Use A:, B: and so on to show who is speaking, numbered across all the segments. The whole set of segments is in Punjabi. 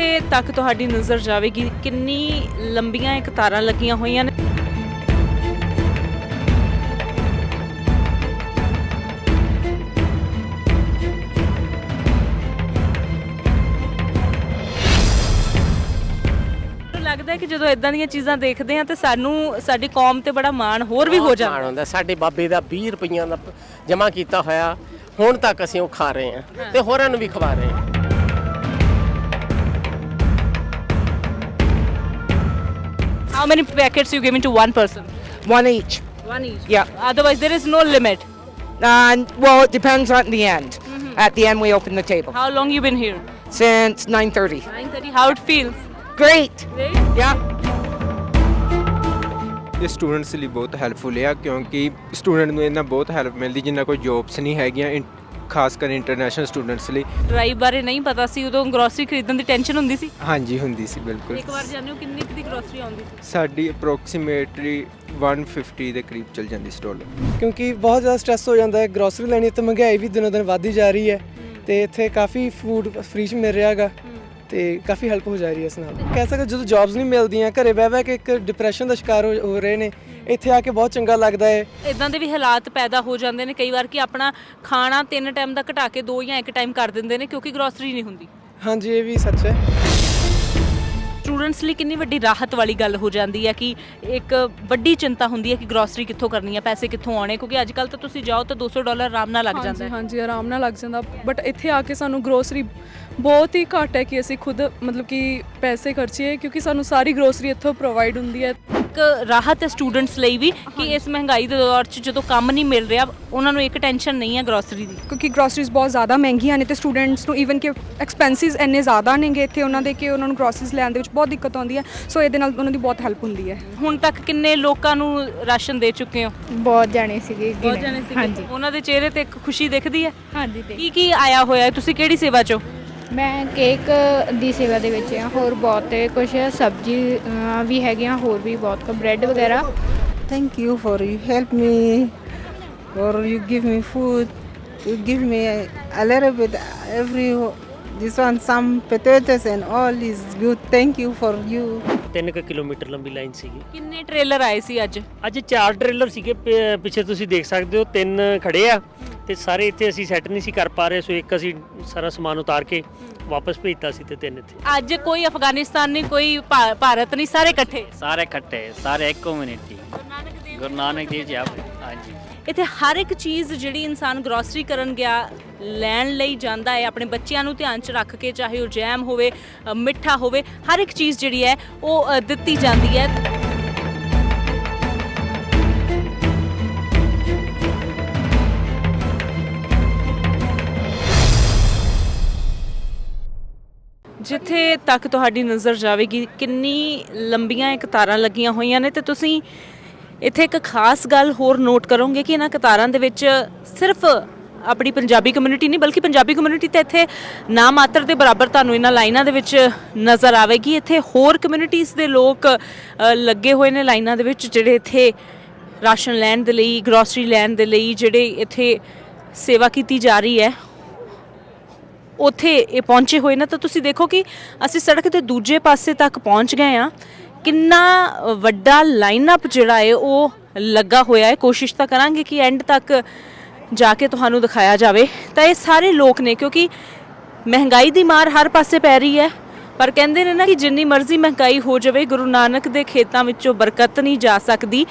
A: ਜਿੱਥੇ ਤੱਕ ਤੁਹਾਡੀ ਨਜ਼ਰ ਜਾਵੇਗੀ? ਕਿੰਨੀ ਲੰਬੀਆਂ ਇਹ ਕਤਾਰਾਂ ਲੱਗੀਆਂ ਹੋਈਆਂ ਨੇ? ਲੱਗਦਾ ਹੈ ਕਿ ਜਦੋਂ ਇਦਾਂ ਦੀਆਂ ਚੀਜ਼ਾਂ ਦੇਖਦੇ ਹਾਂ ਤੇ ਸਾਨੂੰ ਸਾਡੀ ਕੌਮ ਤੇ ਬੜਾ ਮਾਣ ਹੋਰ ਵੀ ਹੋ ਜਾਂਦਾ।
B: ਮਾਣ ਹੁੰਦਾ। ਸਾਡੇ ਬਾਬੇ ਦਾ 20 ਰੁਪਈਆਂ ਦਾ ਜਮਾ ਕੀਤਾ ਹੋਇਆ ਹੁਣ ਤੱਕ ਅਸੀਂ ਉਹ ਖਾ ਰਹੇ ਹਾਂ। ਤੇ ਹੋਰਾਂ ਨੂੰ ਵੀ ਖਵਾ ਰਹੇ ਹਾਂ।
A: How many packets you giving to one person?
C: One each.
A: One each.
C: Yeah.
A: Otherwise, there is no limit.
C: And well, it depends on the end. At the end, we open the table.
A: How long you been here?
C: Since 9:30.
A: 9:30. How it feels?
C: Great.
A: Great.
C: Yeah.
D: ਇਹ ਸਟੂਡੈਂਟਸ ਲਈ ਬਹੁਤ ਹੈਲਪਫੁਲ ਆ ਕਿਉਂਕਿ ਸਟੂਡੈਂਟ ਨੂੰ ਇਹਨਾਂ ਬਹੁਤ ਹੈਲਪ ਮਿਲਦੀ ਜਿਨ੍ਹਾਂ ਕੋਲ ਜੌਬਸ ਨਹੀਂ ਹੈਗੀਆਂ ਇਨ- ਖਾਸ ਕਰ ਇੰਟਰਨੈਸ਼ਨਲ ਸਟੂਡੈਂਟਸ ਲਈ।
A: ਡਰਾਈਵ ਬਾਰੇ ਨਹੀਂ ਪਤਾ ਸੀ ਉਦੋਂ ਗਰੋਸਰੀ ਖਰੀਦਣ ਦੀ ਟੈਨਸ਼ਨ ਹੁੰਦੀ ਸੀ?
D: ਹਾਂਜੀ ਹੁੰਦੀ ਸੀ ਬਿਲਕੁਲ।
A: ਇੱਕ ਵਾਰ ਜਾਣਿਓ ਕਿੰਨੀ ਕੁ ਦੀ ਗਰੋਸਰੀ ਆਉਂਦੀ ਸੀ?
D: ਸਾਡੀ ਅਪਰੋਕਸੀਮੇਟਲੀ 150 ਦੇ ਕਰੀਬ ਚਲ ਜਾਂਦੀ ਸੀ ਡਾਲਰ
E: ਕਿਉਂਕਿ ਬਹੁਤ ਜ਼ਿਆਦਾ ਸਟ੍ਰੈਸ ਹੋ ਜਾਂਦਾ ਹੈ ਗਰੋਸਰੀ ਲੈਣੀ ਤੇ ਮਹਿੰਗਾਈ ਵੀ ਦਿਨੋਂ ਦਿਨ ਵੱਧਦੀ ਜਾ ਰਹੀ ਹੈ। ਤੇ ਇੱਥੇ ਕਾਫੀ ਫੂਡ ਫ੍ਰੀ ਚ ਮਿਲ ਰਿਹਾ ਹੈਗਾ। ਤੇ ਕਾਫੀ ਹੈਲਪ ਹੋ ਜਾ ਰਹੀ ਹੈ ਇਸ ਨਾਲ। ਕਹਿ ਸਕਦੇ ਜਦੋਂ ਜੌਬਸ ਨਹੀਂ ਮਿਲਦੀਆਂ ਘਰੇ ਬਹਿ ਬਹਿ ਕੇ ਇੱਕ ਡਿਪਰੈਸ਼ਨ ਦਾ ਸ਼ਿਕਾਰ ਹੋ- ਹੋ ਰਹੇ ਨੇ ਇੱਥੇ ਆ ਕੇ ਬਹੁਤ ਚੰਗਾ ਲੱਗਦਾ ਹੈ।
A: ਇਦਾਂ ਦੇ ਵੀ ਹਾਲਾਤ ਪੈਦਾ ਹੋ ਜਾਂਦੇ ਨੇ ਕਈ ਵਾਰ ਕਿ ਆਪਣਾ ਖਾਣਾ ਤਿੰਨ ਟਾਈਮ ਦਾ ਘਟਾ ਕੇ ਦੋ ਜਾਂ ਇੱਕ ਟਾਈਮ ਕਰ ਦਿੰਦੇ ਨੇ ਕਿਉਂਕਿ ਗਰੋਸਰੀ ਨਹੀਂ ਹੁੰਦੀ।
E: ਹਾਂਜੀ ਇਹ ਵੀ ਸੱਚ ਹੈ।
A: ਸਟੂਡੈਂਟਸ ਲਈ ਕਿੰਨੀ ਵੱਡੀ ਰਾਹਤ ਵਾਲੀ ਗੱਲ ਹੋ ਜਾਂਦੀ ਹੈ ਕਿ ਇੱਕ ਵੱਡੀ ਚਿੰਤਾ ਹੁੰਦੀ ਹੈ ਕਿ ਗਰੋਸਰੀ ਕਿੱਥੋਂ ਕਰਨੀ ਹੈ ਪੈਸੇ ਕਿੱਥੋਂ ਆਉਣੇ ਕਿਉਂਕਿ ਅੱਜ ਕੱਲ ਤਾਂ ਤੁਸੀਂ ਜਾਓ ਤਾਂ 200 ਡਾਲਰ ਆਰਾਮ ਨਾਲ ਲੱਗ ਜਾਂਦਾ
F: ਹਾਂਜੀ
A: ਹੈ।
F: ਹਾਂਜੀ ਆਰਾਮ ਨਾਲ ਲੱਗ ਜਾਂਦਾ ਬਟ ਇੱਥੇ ਆ ਕੇ ਸਾਨੂੰ ਗਰੋਸਰੀ ਬਹੁਤ ਹੀ ਘੱਟ ਹੈ ਕਿ ਅਸੀਂ ਖੁਦ ਮਤਲਬ ਕਿ ਪੈਸੇ ਖਰਚੀਏ ਕਿਉਂਕਿ ਸਾਨੂੰ ਸਾਰੀ ਗਰੋਸਰੀ ਇੱਥੋਂ ਪ੍ਰੋਵਾਈਡ ਹੁੰਦੀ ਹੈ।
A: ਰਾਹਤ ਹੈ ਸਟੂਡੈਂਟਸ ਲਈ ਵੀ ਕਿ ਇਸ ਮਹਿੰਗਾਈ ਦੇ ਦੌਰ 'ਚ ਜਦੋਂ ਕੰਮ ਨਹੀਂ ਮਿਲ ਰਿਹਾ ਉਹਨਾਂ ਨੂੰ ਇੱਕ ਟੈਨਸ਼ਨ ਨਹੀਂ ਹੈ ਗਰੋਸਰੀ ਦੀ।
G: ਕਿਉਂਕਿ ਗਰੋਸਰੀਜ਼ ਬਹੁਤ ਜ਼ਿਆਦਾ ਮਹਿੰਗੀਆਂ ਨੇ ਤੇ ਸਟੂਡੈਂਟਸ ਨੂੰ ਈਵਨ ਕਿ ਐਕਸਪੈਂਸਿਸ ਇੰਨੇ ਜ਼ਿਆਦਾ ਨੇਗੇ ਇੱਥੇ ਉਹਨਾਂ ਦੇ ਕਿ ਉਹਨਾਂ ਨੂੰ ਗਰੋਸਰੀਜ਼ ਲੈਣ ਦੇ ਵਿੱਚ ਬਹੁਤ ਦਿੱਕਤ ਆਉਂਦੀ ਹੈ। ਸੋ ਇਹਦੇ ਨਾਲ ਉਹਨਾਂ ਦੀ ਬਹੁਤ ਹੈਲਪ ਹੁੰਦੀ ਹੈ।
A: ਹੁਣ ਤੱਕ ਕਿੰਨੇ ਲੋਕਾਂ ਨੂੰ ਰਾਸ਼ਨ ਦੇ ਚੁੱਕੇ ਹੋ?
H: ਬਹੁਤ ਜਾਣੇ ਸੀਗੇ
A: ਬਹੁਤ। ਜਣੇ ਸੀ
H: ਹਾਂਜੀ।
A: ਉਹਨਾਂ ਦੇ ਚਿਹਰੇ ਤੇ ਇੱਕ ਖੁਸ਼ੀ ਦਿਖਦੀ ਹੈ?
H: ਹਾਂਜੀ
A: ਕੀ ਕੀ ਆਇਆ ਹੋਇਆ ਹੈ? ਤੁਸੀਂ ਕਿਹੜੀ ਸੇਵਾ 'ਚੋਂ
H: ਮੈਂ ਕੇਕ ਦੀ ਸੇਵਾ ਦੇ ਵਿੱਚ ਆ ਹੋਰ ਬਹੁਤ ਕੁਝ ਸਬਜ਼ੀ ਵੀ ਹੈਗੀਆਂ ਹੋਰ ਵੀ ਬਹੁਤ ਬ੍ਰੈਡ ਵਗੈਰਾ
I: Thank you for you help me or you give me food. You give me a, a little bit every this one some potatoes and all is good. Thank you for you.
J: 3 kilometre ਲੰਬੀ ਲਾਈਨ ਸੀਗੀ
A: ਕਿੰਨੇ ਟ੍ਰੇਲਰ ਆਏ ਸੀ ਅੱਜ
J: ਅੱਜ ਚਾਰ ਟ੍ਰੇਲਰ ਸੀਗੇ ਪਿੱਛੇ ਤੁਸੀਂ ਦੇਖ ਸਕਦੇ ਹੋ ਤਿੰਨ ਖੜੇ ਆ ਤੇ ਸਾਰੇ ਇੱਥੇ ਅਸੀਂ ਸੈੱਟ ਨਹੀਂ ਸੀ ਕਰ ਪਾ ਰਹੇ ਸੋ ਇੱਕ ਅਸੀਂ ਸਾਰਾ ਸਮਾਨ ਉਤਾਰ ਕੇ ਵਾਪਸ ਭੇਜਤਾ ਸੀ ਤੇ ਤਿੰਨ ਇੱਥੇ।
A: ਅੱਜ ਕੋਈ ਅਫਗਾਨਿਸਤਾਨ ਨਹੀਂ ਕੋਈ ਭਾ- ਭਾਰਤ ਨਹੀਂ ਸਾਰੇ ਇਕੱਠੇ?
K: ਸਾਰੇ ਇਕੱਠੇ ਸਾਰੇ ਇੱਕ ਕਮਿਊਨਿਟੀ ਗੁਰੂ ਨਾਨਕ ਦੇਵ ਜੀ ਆਪ ਹਾਂਜੀ।
A: ਇੱਥੇ ਹਰ ਇੱਕ ਚੀਜ਼ ਜਿਹੜੀ ਇਨਸਾਨ ਗਰੋਸਰੀ ਕਰਨ ਗਿਆ ਲੈਣ ਲਈ ਜਾਂਦਾ ਹੈ ਆਪਣੇ ਬੱਚਿਆਂ ਨੂੰ ਧਿਆਨ 'ਚ ਰੱਖ ਕੇ ਚਾਹੇ ਉਹ ਜੈਮ ਹੋਵੇ ਅ, ਮਿੱਠਾ ਹੋਵੇ ਹਰ ਇੱਕ ਚੀਜ਼ ਜਿਹੜੀ ਹੈ ਉਹ ਅ, ਦਿੱਤੀ ਜਾਂਦੀ ਹੈ। ਜਿੱਥੇ ਤੱਕ ਤੁਹਾਡੀ ਨਜ਼ਰ ਜਾਵੇਗੀ, ਕਿੰਨੀ ਲੰਬੀਆਂ ਇਹ ਕਤਾਰਾਂ ਲੱਗੀਆਂ ਹੋਈਆਂ ਨੇ ਤੇ ਤੁਸੀਂ ਇੱਥੇ ਇੱਕ ਖਾਸ ਗੱਲ ਹੋਰ ਨੋਟ ਕਰੋਗੇ ਕਿ ਇਹਨਾਂ ਕਤਾਰਾਂ ਦੇ ਵਿੱਚ ਸਿਰਫ ਆਪਣੀ ਪੰਜਾਬੀ ਕਮਿਊਨਿਟੀ ਨਹੀਂ, ਬਲਕਿ ਪੰਜਾਬੀ ਕਮਿਊਨਿਟੀ ਤਾਂ ਇੱਥੇ ਨਾ ਮਾਤਰ ਦੇ ਬਰਾਬਰ ਤੁਹਾਨੂੰ ਇਹਨਾਂ ਲਾਈਨਾਂ ਦੇ ਵਿੱਚ ਨਜ਼ਰ ਆਵੇਗੀ। ਇੱਥੇ ਹੋਰ ਕਮਿਊਨਿਟੀਜ਼ ਦੇ ਲੋਕ ਲੱਗੇ ਹੋਏ ਨੇ ਲਾਈਨਾਂ ਦੇ ਵਿੱਚ ਜਿਹੜੇ ਇੱਥੇ ਰਾਸ਼ਨ ਲੈਣ ਦੇ ਲਈ ਗਰੋਸਰੀ ਲੈਣ ਦੇ ਲਈ, ਜਿਹੜੇ ਇੱਥੇ ਸੇਵਾ ਕੀਤੀ ਜਾ ਰਹੀ ਹੈ। ਉੱਥੇ ਇਹ ਪਹੁੰਚੇ ਹੋਏ ਨੇ, ਤਾਂ ਤੁਸੀਂ ਦੇਖੋ ਕਿ ਅਸੀਂ ਸੜਕ ਦੇ ਦੂਜੇ ਪਾਸੇ ਤੱਕ ਪਹੁੰਚ ਗਏ ਆ ਕਿੰਨਾ ਵੱਡਾ ਲਾਈਨਅਪ ਜਿਹੜਾ ਹੈ, ਉਹ ਲੱਗਾ ਹੋਇਆ ਹੈ। ਕੋਸ਼ਿਸ਼ ਤਾਂ ਕਰਾਂਗੇ ਕਿ ਐਂਡ ਤੱਕ ਜਾ ਕੇ ਤੁਹਾਨੂੰ ਦਿਖਾਇਆ ਜਾਵੇ। ਤਾਂ ਇਹ ਸਾਰੇ ਲੋਕ ਨੇ, ਕਿਉਂਕਿ ਮਹਿੰਗਾਈ ਦੀ ਮਾਰ ਹਰ ਪਾਸੇ ਪੈ ਰਹੀ ਹੈ। ਪਰ ਕਹਿੰਦੇ ਨੇ ਨਾ ਕਿ ਜਿੰਨੀ ਮਰਜ਼ੀ ਮਹਿੰਗਾਈ ਹੋ ਜਾਵੇ, ਗੁਰੂ ਨਾਨਕ ਦੇ ਖੇਤਾਂ ਵਿੱਚੋਂ ਬਰਕਤ ਨਹੀਂ ਜਾ ਸਕਦੀ।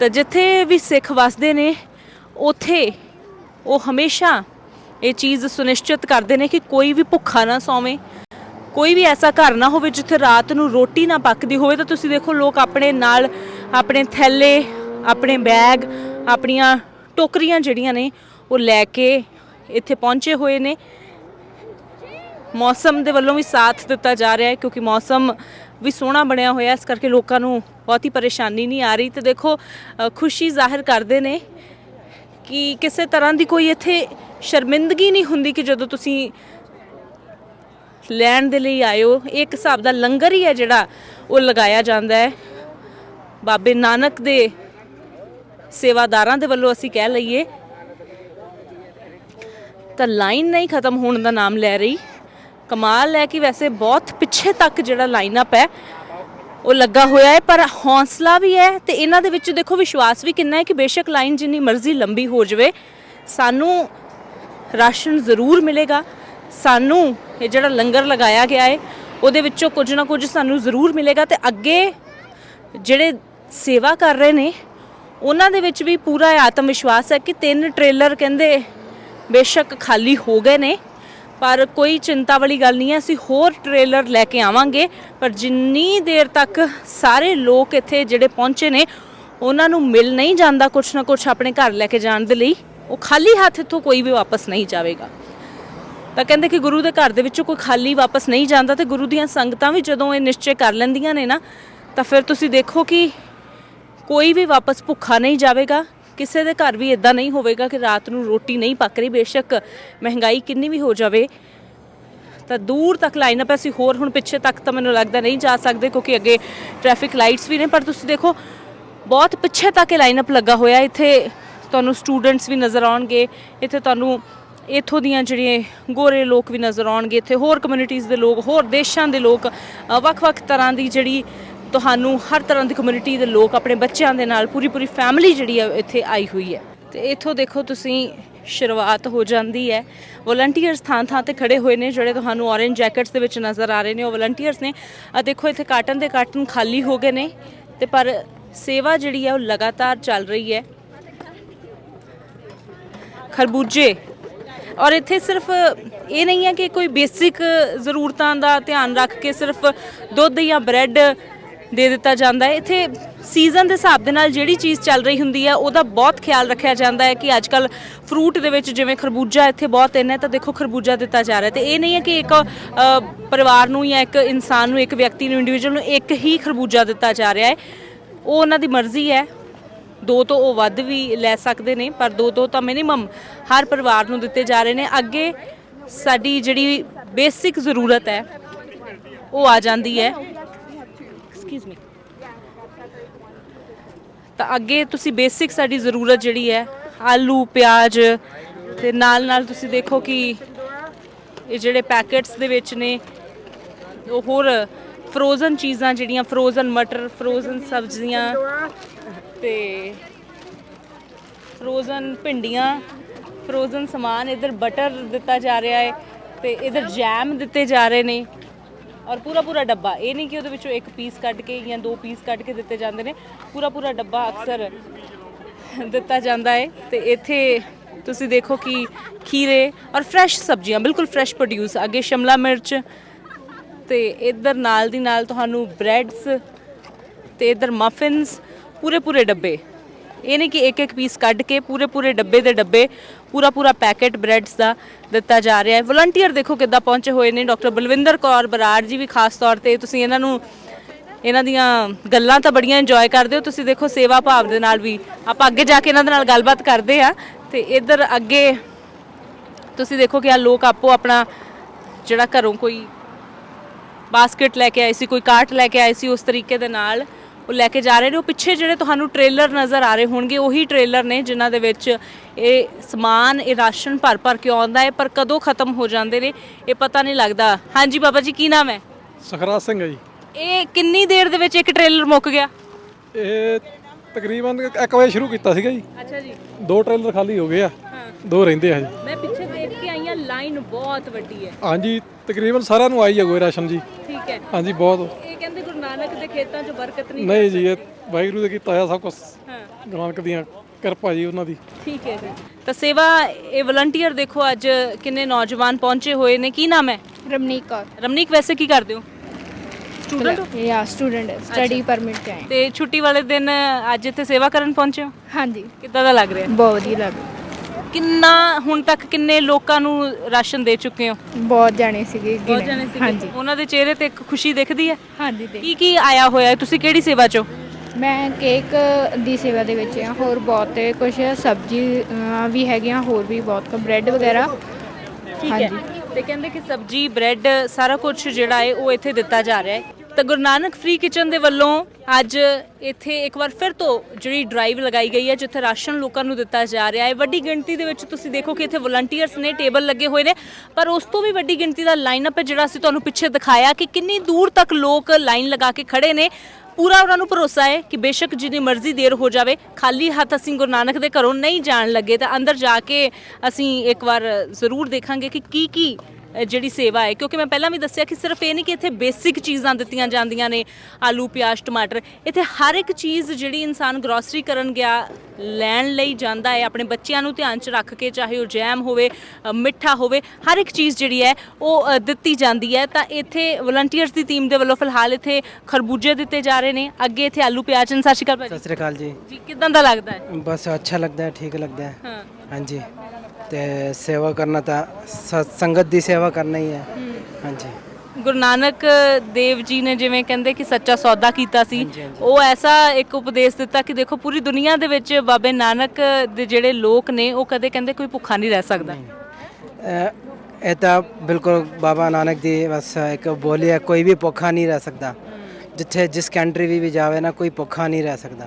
A: ਤਾਂ ਜਿੱਥੇ ਵੀ ਸਿੱਖ ਵਸਦੇ ਨੇ, ਉਥੇ ਉਹ ਹਮੇਸ਼ਾ ਇਹ ਚੀਜ਼ ਸੁਨਿਸ਼ਚਿਤ ਕਰਦੇ ਨੇ ਕਿ ਕੋਈ ਵੀ ਭੁੱਖਾ ਨਾ ਸੌਵੇ। ਕੋਈ ਵੀ ਐਸਾ ਘਰ ਨਾ ਹੋਵੇ ਜਿੱਥੇ ਰਾਤ ਨੂੰ ਰੋਟੀ ਨਾ ਪੱਕਦੀ ਹੋਵੇ, ਤਾਂ ਤੁਸੀਂ ਦੇਖੋ ਲੋਕ ਆਪਣੇ ਨਾਲ, ਆਪਣੇ ਥੈਲੇ, ਆਪਣੇ ਬੈਗ, ਆਪਣੀਆਂ ਟੋਕਰੀਆਂ ਜਿਹੜੀਆਂ ਨੇ, ਉਹ ਲੈ ਕੇ ਇੱਥੇ ਪਹੁੰਚੇ ਹੋਏ ਨੇ। ਮੌਸਮ ਦੇ ਵੱਲੋਂ ਵੀ ਸਾਥ ਦਿੱਤਾ ਜਾ ਰਿਹਾ ਹੈ, ਕਿਉਂਕਿ ਮੌਸਮ ਵੀ ਸੋਹਣਾ ਬਣਿਆ ਹੋਇਆ, ਇਸ ਕਰਕੇ ਲੋਕਾਂ ਨੂੰ ਬਹੁਤੀ ਪਰੇਸ਼ਾਨੀ ਨਹੀਂ ਆ ਰਹੀ। ਤੇ ਦੇਖੋ ਖੁਸ਼ੀ ਜ਼ਾਹਿਰ ਕਰਦੇ ਨੇ ਕਿ ਕਿਸੇ ਤਰ੍ਹਾਂ ਦੀ ਕੋਈ ਇੱਥੇ ਸ਼ਰਮਿੰਦਗੀ ਨਹੀਂ ਹੁੰਦੀ ਕਿ ਜਦੋਂ ਤੁਸੀਂ ਲੈਣ ਦੇ ਲਈ ਆਇਓ ਇਹ ਇੱਕ ਹਿਸਾਬ ਦਾ ਲੰਗਰ ਹੀ ਹੈ ਜਿਹੜਾ ਉਹ ਲਗਾਇਆ ਜਾਂਦਾ ਹੈ। ਬਾਬੇ ਨਾਨਕ ਦੇ ਸੇਵਾਦਾਰਾਂ ਦੇ ਵੱਲੋਂ ਅਸੀਂ ਕਹਿ ਲਈਏ, ਤਾਂ ਲਾਈਨ ਨਹੀਂ ਖਤਮ ਹੋਣ ਦਾ ਨਾਮ ਲੈ ਰਹੀ। ਕਮਾਲ ਹੈ ਕਿ ਵੈਸੇ ਬਹੁਤ ਪਿੱਛੇ ਤੱਕ ਜਿਹੜਾ ਲਾਈਨਅਪ ਹੈ, ਉਹ ਲੱਗਾ ਹੋਇਆ ਹੈ, ਪਰ ਹੌਸਲਾ ਵੀ ਹੈ ਤੇ ਇਹਨਾਂ ਦੇ ਵਿੱਚ ਦੇਖੋ ਵਿਸ਼ਵਾਸ ਵੀ ਕਿੰਨਾ ਹੈ ਕਿ ਬੇਸ਼ੱਕ ਲਾਈਨ ਜਿੰਨੀ ਮਰਜ਼ੀ ਲੰਬੀ ਹੋ ਜਾਵੇ। ਸਾਨੂੰ ਰਾਸ਼ਨ ਜ਼ਰੂਰ ਮਿਲੇਗਾ। ਸਾਨੂੰ ਇਹ ਜਿਹੜਾ ਲੰਗਰ ਲਗਾਇਆ ਗਿਆ ਹੈ ਉਹਦੇ ਵਿੱਚੋਂ ਕੁਝ ਨਾ ਕੁਝ ਸਾਨੂੰ ਜ਼ਰੂਰ ਮਿਲੇਗਾ ਤੇ ਅੱਗੇ ਜਿਹੜੇ ਸੇਵਾ ਕਰ ਰਹੇ ਨੇ, ਉਹਨਾਂ ਦੇ ਵਿੱਚ ਵੀ ਪੂਰਾ ਆਤਮ ਵਿਸ਼ਵਾਸ ਹੈ ਕਿ ਤਿੰਨ ਟ੍ਰੇਲਰ ਕਹਿੰਦੇ ਬੇਸ਼ੱਕ ਖਾਲੀ ਹੋ ਗਏ ਨੇ, ਪਰ ਕੋਈ ਚਿੰਤਾ ਵਾਲੀ ਗੱਲ ਨਹੀਂ ਹੈ, ਅਸੀਂ ਹੋਰ ਟ੍ਰੇਲਰ ਲੈ ਕੇ ਆਵਾਂਗੇ। ਪਰ ਜਿੰਨੀ ਦੇਰ ਤੱਕ ਸਾਰੇ ਲੋਕ ਇੱਥੇ ਜਿਹੜੇ ਪਹੁੰਚੇ ਨੇ, ਉਹਨਾਂ ਨੂੰ ਮਿਲ ਨਹੀਂ ਜਾਂਦਾ ਕੁਛ ਨਾ ਕੁਛ ਆਪਣੇ ਘਰ ਲੈ ਕੇ ਜਾਣ ਦੇ ਲਈ। ਉਹ ਖਾਲੀ ਹੱਥ ਇੱਥੋਂ ਕੋਈ ਵੀ ਵਾਪਸ ਨਹੀਂ ਜਾਵੇਗਾ। ਤਾਂ ਕਹਿੰਦੇ ਕਿ ਗੁਰੂ ਦੇ ਘਰ ਦੇ ਵਿੱਚੋਂ ਕੋਈ ਖਾਲੀ ਵਾਪਸ ਨਹੀਂ ਜਾਂਦਾ ਤੇ ਗੁਰੂ ਦੀਆਂ ਸੰਗਤਾਂ ਵੀ ਜਦੋਂ ਇਹ ਨਿਸ਼ਚੈ ਕਰ ਲੈਂਦੀਆਂ ਨੇ ਨਾ, ਤਾਂ ਫਿਰ ਤੁਸੀਂ ਦੇਖੋ ਕਿ ਕੋਈ ਵੀ ਵਾਪਸ ਭੁੱਖਾ ਨਹੀਂ ਜਾਵੇਗਾ। ਕਿਸੇ ਦੇ ਘਰ ਵੀ ਇਦਾਂ ਨਹੀਂ ਹੋਵੇਗਾ ਕਿ ਰਾਤ ਨੂੰ ਰੋਟੀ ਨਹੀਂ ਪੱਕ ਰਹੀ, ਬੇਸ਼ੱਕ ਮਹਿੰਗਾਈ ਕਿੰਨੀ ਵੀ ਹੋ ਜਾਵੇ। ਤਾਂ ਦੂਰ ਤੱਕ ਲਾਈਨਅਪ ਹੈ, ਅਸੀਂ ਹੋਰ ਹੁਣ ਪਿੱਛੇ ਤੱਕ ਤਾਂ ਮੈਨੂੰ ਲੱਗਦਾ ਨਹੀਂ ਜਾ ਸਕਦੇ ਕਿਉਂਕਿ ਅੱਗੇ ਟ੍ਰੈਫਿਕ ਲਾਈਟਸ ਵੀ ਨੇ, ਪਰ ਤੁਸੀਂ ਦੇਖੋ, ਬਹੁਤ ਪਿੱਛੇ ਤੱਕ ਇਹ ਲਾਈਨਅਪ ਲੱਗਾ ਹੋਇਆ ਇੱਥੇ। ਤੁਹਾਨੂੰ ਸਟੂਡੈਂਟਸ ਵੀ ਨਜ਼ਰ ਆਉਣਗੇ, ਇੱਥੇ ਤੁਹਾਨੂੰ ਇੱਥੋਂ ਦੀਆਂ ਜਿਹੜੀਆਂ ਗੋਰੇ ਲੋਕ ਵੀ ਨਜ਼ਰ ਆਉਣਗੇ, ਇੱਥੇ ਹੋਰ ਕਮਿਊਨਿਟੀਜ਼ ਦੇ ਲੋਕ, ਹੋਰ ਦੇਸ਼ਾਂ ਦੇ ਲੋਕ ਵੱਖ-ਵੱਖ ਤਰ੍ਹਾਂ ਦੀ ਜਿਹੜੀ ਤੁਹਾਨੂੰ ਹਰ ਤਰ੍ਹਾਂ ਦੀ ਕਮਿਊਨਿਟੀ ਦੇ ਲੋਕ ਆਪਣੇ ਬੱਚਿਆਂ ਦੇ ਨਾਲ ਪੂਰੀ ਪੂਰੀ ਫੈਮਿਲੀ ਜਿਹੜੀ ਹੈ ਇੱਥੇ ਆਈ ਹੋਈ ਹੈ। ਤੇ ਇੱਥੋਂ ਦੇਖੋ ਤੁਸੀਂ ਸ਼ੁਰੂਆਤ ਹੋ ਜਾਂਦੀ ਹੈ। ਵਲੰਟੀਅਰਸ ਥਾਂ ਥਾਂ ਤੇ ਖੜੇ ਹੋਏ ਨੇ ਜਿਹੜੇ ਤੁਹਾਨੂੰ ਔਰੇਂਜ ਜੈਕਟਸ ਦੇ ਵਿੱਚ ਨਜ਼ਰ ਆ ਰਹੇ ਨੇ, ਉਹ ਵਲੰਟੀਅਰਸ ਨੇ। ਆ ਦੇਖੋ ਇੱਥੇ ਕਾਟਨ ਦੇ ਕਾਟਨ ਖਾਲੀ ਹੋ ਗਏ ਨੇ ਤੇ ਪਰ ਸੇਵਾ ਜਿਹੜੀ ਹੈ ਉਹ ਲਗਾਤਾਰ ਚੱਲ ਰਹੀ ਹੈ। ਖਰਬੂਜੇ। ਔਰ ਇੱਥੇ ਸਿਰਫ ਇਹ ਨਹੀਂ ਹੈ ਕਿ ਕੋਈ ਬੇਸਿਕ ਜ਼ਰੂਰਤਾਂ ਦਾ ਧਿਆਨ ਰੱਖ ਕੇ ਸਿਰਫ ਦੁੱਧ ਜਾਂ ਬ੍ਰੈਡ ਦੇ ਦਿੱਤਾ ਜਾਂਦਾ ਹੈ। ਇੱਥੇ ਸੀਜ਼ਨ ਦੇ ਹਿਸਾਬ ਦੇ ਨਾਲ ਜਿਹੜੀ ਚੀਜ਼ ਚੱਲ ਰਹੀ ਹੁੰਦੀ ਹੈ, ਉਹਦਾ ਬਹੁਤ ਖਿਆਲ ਰੱਖਿਆ ਜਾਂਦਾ ਹੈ ਕਿ ਅੱਜ ਕੱਲ ਫਰੂਟ ਦੇ ਵਿੱਚ ਜਿਵੇਂ ਖਰਬੂਜਾ ਇੱਥੇ ਬਹੁਤ ਇੰਨਾ ਤਾਂ ਦੇਖੋ ਖਰਬੂਜਾ ਦਿੱਤਾ ਜਾ ਰਿਹਾ ਤੇ ਇਹ ਨਹੀਂ ਹੈ ਕਿ ਇੱਕ ਪਰਿਵਾਰ ਨੂੰ ਜਾਂ ਇੱਕ ਇਨਸਾਨ ਨੂੰ, ਇੱਕ ਵਿਅਕਤੀ ਨੂੰ ਇੰਡੀਵਿਜੂਅਲ ਨੂੰ ਇੱਕ ਹੀ ਖਰਬੂਜਾ ਦਿੱਤਾ ਜਾ ਰਿਹਾ ਹੈ। ਉਹ ਉਹਨਾਂ ਦੀ ਮਰਜ਼ੀ ਹੈ। ਦੋ ਤੋਂ ਉਹ ਵੱਧ ਵੀ ਲੈ ਸਕਦੇ ਨੇ, ਪਰ ਦੋ ਦੋ ਤਾਂ ਮਿਨੀਮਮ ਹਰ ਪਰਿਵਾਰ ਨੂੰ ਦਿੱਤੇ ਜਾ ਰਹੇ ਨੇ। ਅੱਗੇ ਸਾਡੀ ਜਿਹੜੀ ਬੇਸਿਕ ਜ਼ਰੂਰਤ ਹੈ, ਉਹ ਆ ਜਾਂਦੀ ਹੈ। ਐਕਸਕਿਊਜ਼ ਮੀ ਤਾਂ ਅੱਗੇ ਤੁਸੀਂ ਬੇਸਿਕ ਸਾਡੀ ਜ਼ਰੂਰਤ ਜਿਹੜੀ ਹੈ, ਆਲੂ, ਪਿਆਜ਼, ਤੇ ਨਾਲ ਨਾਲ ਤੁਸੀਂ ਦੇਖੋ ਕਿ ਇਹ ਜਿਹੜੇ ਪੈਕੇਟਸ ਦੇ ਵਿੱਚ ਨੇ, ਉਹ ਹੋਰ ਫਰੋਜ਼ਨ ਚੀਜ਼ਾਂ ਜਿਹੜੀਆਂ ਫਰੋਜ਼ਨ ਮਟਰ ਫਰੋਜ਼ਨ ਸਬਜ਼ੀਆਂ ਤੇ ਫਰੋਜ਼ਨ ਭਿੰਡੀਆਂ ਫਰੋਜ਼ਨ ਸਮਾਨ, ਇਧਰ ਬਟਰ ਦਿੱਤਾ ਜਾ ਰਿਹਾ ਹੈ ਤੇ ਇਧਰ ਜੈਮ ਦਿੱਤੇ ਜਾ ਰਹੇ ਨੇ ਔਰ ਪੂਰਾ ਪੂਰਾ ਡੱਬਾ। ਇਹ ਨਹੀਂ ਕਿ ਉਹਦੇ ਵਿੱਚੋਂ ਇੱਕ ਪੀਸ ਕੱਢ ਕੇ ਜਾਂ ਦੋ ਪੀਸ ਕੱਢ ਕੇ ਦਿੱਤੇ ਜਾਂਦੇ ਨੇ। ਪੂਰਾ ਪੂਰਾ ਡੱਬਾ ਅਕਸਰ ਦਿੱਤਾ ਜਾਂਦਾ ਹੈ ਤੇ ਇੱਥੇ ਤੁਸੀਂ ਦੇਖੋ ਕਿ ਖੀਰੇ ਔਰ ਫਰੈਸ਼ ਸਬਜ਼ੀਆਂ, ਬਿਲਕੁਲ ਫਰੈਸ਼ ਪ੍ਰੋਡਿਊਸ ਅੱਗੇ ਸ਼ਿਮਲਾ ਮਿਰਚ ਤੇ ਇੱਧਰ ਨਾਲ ਦੀ ਨਾਲ ਤੁਹਾਨੂੰ ਬ੍ਰੈਡਸ ਤੇ ਇੱਧਰ ਮਫਿਨਸ ਪੂਰੇ ਪੂਰੇ ਡੱਬੇ। ਇਹ ਨਹੀਂ ਕਿ ਇੱਕ ਇੱਕ ਪੀਸ ਕੱਢ ਕੇ ਪੂਰੇ ਪੂਰੇ ਡੱਬੇ ਦੇ ਡੱਬੇ ਪੂਰਾ ਪੂਰਾ ਪੈਕੇਟ ਬ੍ਰੈਡਸ ਦਾ ਦਿੱਤਾ ਜਾ ਰਿਹਾ ਹੈ। ਵਲੰਟੀਅਰ ਦੇਖੋ ਕਿੱਦਾਂ ਪਹੁੰਚੇ ਹੋਏ ਨੇ। ਡਾਕਟਰ ਬਲਵਿੰਦਰ ਕੌਰ ਬਰਾੜ ਜੀ ਵੀ ਖਾਸ ਤੌਰ ਤੇ ਤੁਸੀਂ ਇਹਨਾਂ ਨੂੰ, ਇਹਨਾਂ ਦੀਆਂ ਗੱਲਾਂ ਤਾਂ ਬੜੀਆਂ ਇੰਜੋਏ ਕਰਦੇ ਹੋ। ਤੁਸੀਂ ਦੇਖੋ ਸੇਵਾ ਭਾਵ ਦੇ ਨਾਲ ਵੀ ਆਪਾਂ ਅੱਗੇ ਜਾ ਕੇ ਇਹਨਾਂ ਦੇ ਨਾਲ ਗੱਲਬਾਤ ਕਰਦੇ ਆ ਤੇ ਇੱਧਰ ਅੱਗੇ ਤੁਸੀਂ ਦੇਖੋ ਕਿ ਆ ਲੋਕ ਆਪੋ ਆਪਣਾ ਜਿਹੜਾ ਘਰੋਂ ਕੋਈ ਬਾਸਕਟ ਲੈ ਕੇ ਆਏ ਸੀ, ਕੋਈ ਕਾਰਟ ਲੈ ਕੇ ਆਏ ਸੀ ਉਸ ਤਰੀਕੇ ਦੇ ਨਾਲ। ਉਹ ਲੈ ਕੇ ਜਾ ਰਹੇ ਨੇ। ਉਹ ਪਿੱਛੇ ਜਿਹੜੇ ਤੁਹਾਨੂੰ ਟ੍ਰੇਲਰ ਨਜ਼ਰ ਆ ਰਹੇ ਹੋਣਗੇ ਉਹੀ ਟ੍ਰੇਲਰ ਨੇ ਜਿਨ੍ਹਾਂ ਦੇ ਵਿੱਚ ਇਹ ਸਮਾਨ ਇਹ ਰਾਸ਼ਨ ਭਰ ਭਰ ਕੇ ਆਉਂਦਾ ਹੈ ਪਰ ਕਦੋਂ ਖਤਮ ਹੋ ਜਾਂਦੇ ਨੇ ਇਹ ਪਤਾ ਨਹੀਂ ਲੱਗਦਾ। ਹਾਂਜੀ ਬਾਬਾ ਜੀ ਕੀ ਨਾਮ ਹੈ?
L: ਸਖਰਾਜ ਸਿੰਘ ਹੈ ਜੀ।
A: ਇਹ ਕਿੰਨੀ ਦੇਰ ਦੇ ਵਿੱਚ ਇੱਕ ਟ੍ਰੇਲਰ ਮੁੱਕ ਗਿਆ?
L: ਇਹ ਤਕਰੀਬਨ 1 ਵਜੇ ਸ਼ੁਰੂ ਕੀਤਾ ਸੀਗਾ ਜੀ।
A: ਅੱਛਾ ਜੀ।
L: ਦੋ ਟ੍ਰੇਲਰ ਖਾਲੀ ਹੋ ਗਏ ਆ। ਦੋ ਰਹਿੰਦੇ ਆ ਜੀ।
A: ਮੈਂ ਪਿੱਛੇ ਦੇਖ ਕੇ ਆਈ ਹਾਂ ਲਾਈਨ ਬਹੁਤ ਵੱਡੀ ਹੈ।
L: ਹਾਂਜੀ ਤਕਰੀਬਨ ਸਾਰਿਆਂ ਨੂੰ ਆਈ ਜਾਗੋ ਰਾਸ਼ਨ ਜੀ।
A: ਠੀਕ ਹੈ।
L: ਹਾਂਜੀ ਬਹੁਤ
A: ਇਹ ਕਹਿੰਦੇ ਗੁਰੂ ਨਾਨਕ ਦੇ ਖੇਤਾਂ 'ਚ ਬਰਕਤ ਨਹੀਂ
L: ਨਹੀਂ ਜੀ ਇਹ ਵਾਹਿਗੁਰੂ ਦੇ ਕੀਤਾ ਆ ਸਭ ਕੁਝ
A: ਹਾਂ।
L: ਨਾਨਕ ਦੀਆਂ ਕਿਰਪਾ ਜੀ ਉਹਨਾਂ ਦੀ।
A: ਠੀਕ ਹੈ ਜੀ। ਤਾਂ ਸੇਵਾ ਇਹ ਵਲੰਟੀਅਰ ਦੇਖੋ ਅੱਜ ਕਿੰਨੇ ਨੌਜਵਾਨ ਪਹੁੰਚੇ ਹੋਏ ਨੇ। ਕੀ ਨਾਮ ਹੈ?
H: ਰਮਨੀਕ ਕੌਰ।
A: ਰਮਨੀਕ ਵੈਸੇ ਕੀ ਕਰਦੇ ਹੋ? ਸਟੂਡੈਂਟ ਹੋ?
H: ਯਾ ਸਟੂਡੈਂਟ ਸਟੱਡੀ ਪਰਮਿਟ ਤੇ ਆਏ।
A: ਤੇ ਛੁੱਟੀ ਵਾਲੇ ਦਿਨ ਅੱਜ ਇੱਥੇ ਸੇਵਾ ਕਰਨ ਪਹੁੰਚੇ ਹੋ?
H: ਹਾਂਜੀ।
A: ਕਿੱਦਾਂ ਦਾ ਲੱਗ ਰਿਹਾ?
H: ਬਹੁਤ ਵਧੀਆ ਲੱਗ
A: ਕਿੰਨਾ ਹੁਣ ਤੱਕ ਕਿੰਨੇ ਲੋਕਾਂ ਨੂੰ ਰਾਸ਼ਨ ਦੇ ਚੁੱਕੇ ਹੋ?
H: ਬਹੁਤ ਜਾਣੇ ਸੀਗੇ
A: ਬਹੁਤ
H: ਗਿਣੇ।
A: ਜਣੇ ਸੀਗੇ।
H: ਹਾਂਜੀ।
A: ਉਹਨਾਂ ਦੇ ਚਿਹਰੇ ਤੇ ਇੱਕ ਖੁਸ਼ੀ ਦਿਖਦੀ ਹੈ?
H: ਹਾਂਜੀ ਤੇ
A: ਕੀ ਕੀ ਆਇਆ ਹੋਇਆ ਹੈ? ਤੁਸੀਂ ਕਿਹੜੀ ਸੇਵਾ ਚੋਂ?
H: ਮੈਂ ਕੇਕ ਦੀ ਸੇਵਾ ਦੇ ਵਿੱਚ ਆ ਹੋਰ ਬਹੁਤ ਕੁਝ ਸਬਜ਼ੀ ਅ, ਵੀ ਹੈਗੀਆਂ ਹੋਰ ਵੀ ਬਹੁਤ ਬ੍ਰੈਡ ਵਗੈਰਾ।
A: ਠੀਕ ਹੈ। ਤੇ ਕਹਿੰਦੇ ਕਿ ਸਬਜੀ ਬ੍ਰੈਡ ਸਾਰਾ ਕੁਝ ਜਿਹੜਾ ਹੈ ਉਹ ਇੱਥੇ ਦਿੱਤਾ ਜਾ ਰਿਹਾ ਹੈ। ਤਾਂ ਗੁਰੂ ਨਾਨਕ ਫ੍ਰੀ ਕਿਚਨ ਦੇ ਵੱਲੋਂ ਅੱਜ ਇੱਥੇ ਇੱਕ ਵਾਰ ਫਿਰ ਤੋਂ ਜਿਹੜੀ ਡਰਾਈਵ ਲਗਾਈ ਗਈ ਹੈ, ਜਿੱਥੇ ਰਾਸ਼ਨ ਲੋਕਾਂ ਨੂੰ ਦਿੱਤਾ ਜਾ ਰਿਹਾ ਹੈ। ਵੱਡੀ ਗਿਣਤੀ ਦੇ ਵਿੱਚ ਤੁਸੀਂ ਦੇਖੋ ਕਿ ਇੱਥੇ ਵਲੰਟੀਅਰਸ ਨੇ ਟੇਬਲ ਲੱਗੇ ਹੋਏ ਨੇ, ਪਰ ਉਸ ਤੋਂ ਵੀ ਵੱਡੀ ਗਿਣਤੀ ਦਾ ਲਾਈਨਅਪ ਹੈ, ਜਿਹੜਾ ਅਸੀਂ ਤੁਹਾਨੂੰ ਪਿੱਛੇ ਦਿਖਾਇਆ ਕਿ ਕਿੰਨੀ ਦੂਰ ਤੱਕ ਲੋਕ ਲਾਈਨ ਲਗਾ ਕੇ ਖੜੇ ਨੇ। ਪੂਰਾ ਉਹਨਾਂ ਨੂੰ ਭਰੋਸਾ ਹੈ ਕਿ ਬੇਸ਼ੱਕ ਜਿੰਨੀ ਮਰਜ਼ੀ ਦੇਰ ਹੋ ਜਾਵੇ, ਖਾਲੀ ਹੱਥ ਅਸੀਂ ਗੁਰੂ ਨਾਨਕ ਦੇ ਘਰੋਂ ਨਹੀਂ ਜਾਣ ਲੱਗੇ। ਤਾਂ ਅੰਦਰ ਜਾ ਕੇ ਅਸੀਂ ਇੱਕ ਵਾਰ ਜ਼ਰੂਰ ਦੇਖਾਂਗੇ ਕਿ ਕੀ ਕੀ ਅ, ਜਿਹੜੀ ਸੇਵਾ ਹੈ। ਕਿਉਂਕਿ ਮੈਂ ਪਹਿਲਾਂ ਵੀ ਦੱਸਿਆ ਕਿ ਸਿਰਫ ਇਹ ਨਹੀਂ ਕਿ ਇੱਥੇ ਬੇਸਿਕ ਚੀਜ਼ਾਂ ਦਿੱਤੀਆਂ ਜਾਂਦੀਆਂ ਨੇ ਆਲੂ ਪਿਆਜ਼ ਟਮਾਟਰ। ਇੱਥੇ ਹਰ ਇੱਕ ਚੀਜ਼ ਜਿਹੜੀ ਇਨਸਾਨ ਗਰੋਸਰੀ ਕਰਨ ਗਿਆ ਲੈਣ ਲਈ ਜਾਂਦਾ ਹੈ ਆਪਣੇ ਬੱਚਿਆਂ ਨੂੰ ਧਿਆਨ 'ਚ ਰੱਖ ਕੇ ਚਾਹੇ ਉਹ ਜੈਮ ਹੋਵੇ ਅ, ਮਿੱਠਾ ਹੋਵੇ ਹਰ ਇੱਕ ਚੀਜ਼ ਜਿਹੜੀ ਹੈ ਉਹ ਅ, ਦਿੱਤੀ ਜਾਂਦੀ ਹੈ। ਤਾਂ ਇੱਥੇ ਵਲੰਟੀਅਰਸ ਦੀ ਟੀਮ ਦੇ ਵੱਲੋਂ ਫਿਲਹਾਲ ਇੱਥੇ ਖਰਬੂਜੇ ਦਿੱਤੇ ਜਾ ਰਹੇ ਨੇ। ਅੱਗੇ ਇੱਥੇ ਆਲੂ ਪਿਆਜ਼ ਹਨ ਸਤਿ ਸ਼੍ਰੀ ਅਕਾਲ ਭਾਜੀ।
E: ਸਤਿ ਸ੍ਰੀ ਅਕਾਲ ਜੀ।
A: ਜੀ ਕਿਦਾਂ ਦਾ ਲੱਗਦਾ ਹੈ?
E: ਬਸ ਅੱਛਾ ਲੱਗਦਾ ਹੈ ਠੀਕ ਲੱਗਦਾ ਹੈ।
A: ਹਾਂ।
E: ਹਾਂਜੀ। ਤੇ ਸੇਵਾ ਕਰਨਾ ਤਾਂ ਸ- ਸੰਗਤ ਦੀ ਸੇਵਾ ਕਰਨਾ ਹੀ ਹੈ। ਹਾਂਜੀ।
A: ਗੁਰੂ ਨਾਨਕ ਦੇਵ ਜੀ ਨੇ ਜਿਵੇਂ ਕਹਿੰਦੇ ਕਿ ਸੱਚਾ ਸੌਦਾ ਕੀਤਾ ਸੀ ਉਹ ਐਸਾ ਇੱਕ ਉਪਦੇਸ਼ ਦਿੱਤਾ ਕਿ ਦੇਖੋ ਪੂਰੀ ਦੁਨੀਆ ਦੇ ਵਿੱਚ ਬਾਬੇ ਨਾਨਕ ਦੇ ਜਿਹੜੇ ਲੋਕ ਨੇ ਉਹ ਕਦੇ ਕਹਿੰਦੇ ਕੋਈ ਭੁੱਖਾ ਨਹੀਂ ਰਹਿ ਸਕਦਾ।
E: ਅਹ ਇਹ ਤਾਂ ਬਿਲਕੁਲ ਬਾਬਾ ਨਾਨਕ ਦੀ ਬਸ ਇੱਕ ਬੋਲੀ ਹੈ ਕੋਈ ਵੀ ਭੁੱਖਾ ਨਹੀਂ ਰਹਿ ਸਕਦਾ। ਜਿੱਥੇ ਜਿਸ ਕੰਟਰੀ ਵੀ ਵੀ ਜਾਵੇ ਨਾ ਕੋਈ ਭੁੱਖਾ ਨਹੀਂ ਰਹਿ ਸਕਦਾ।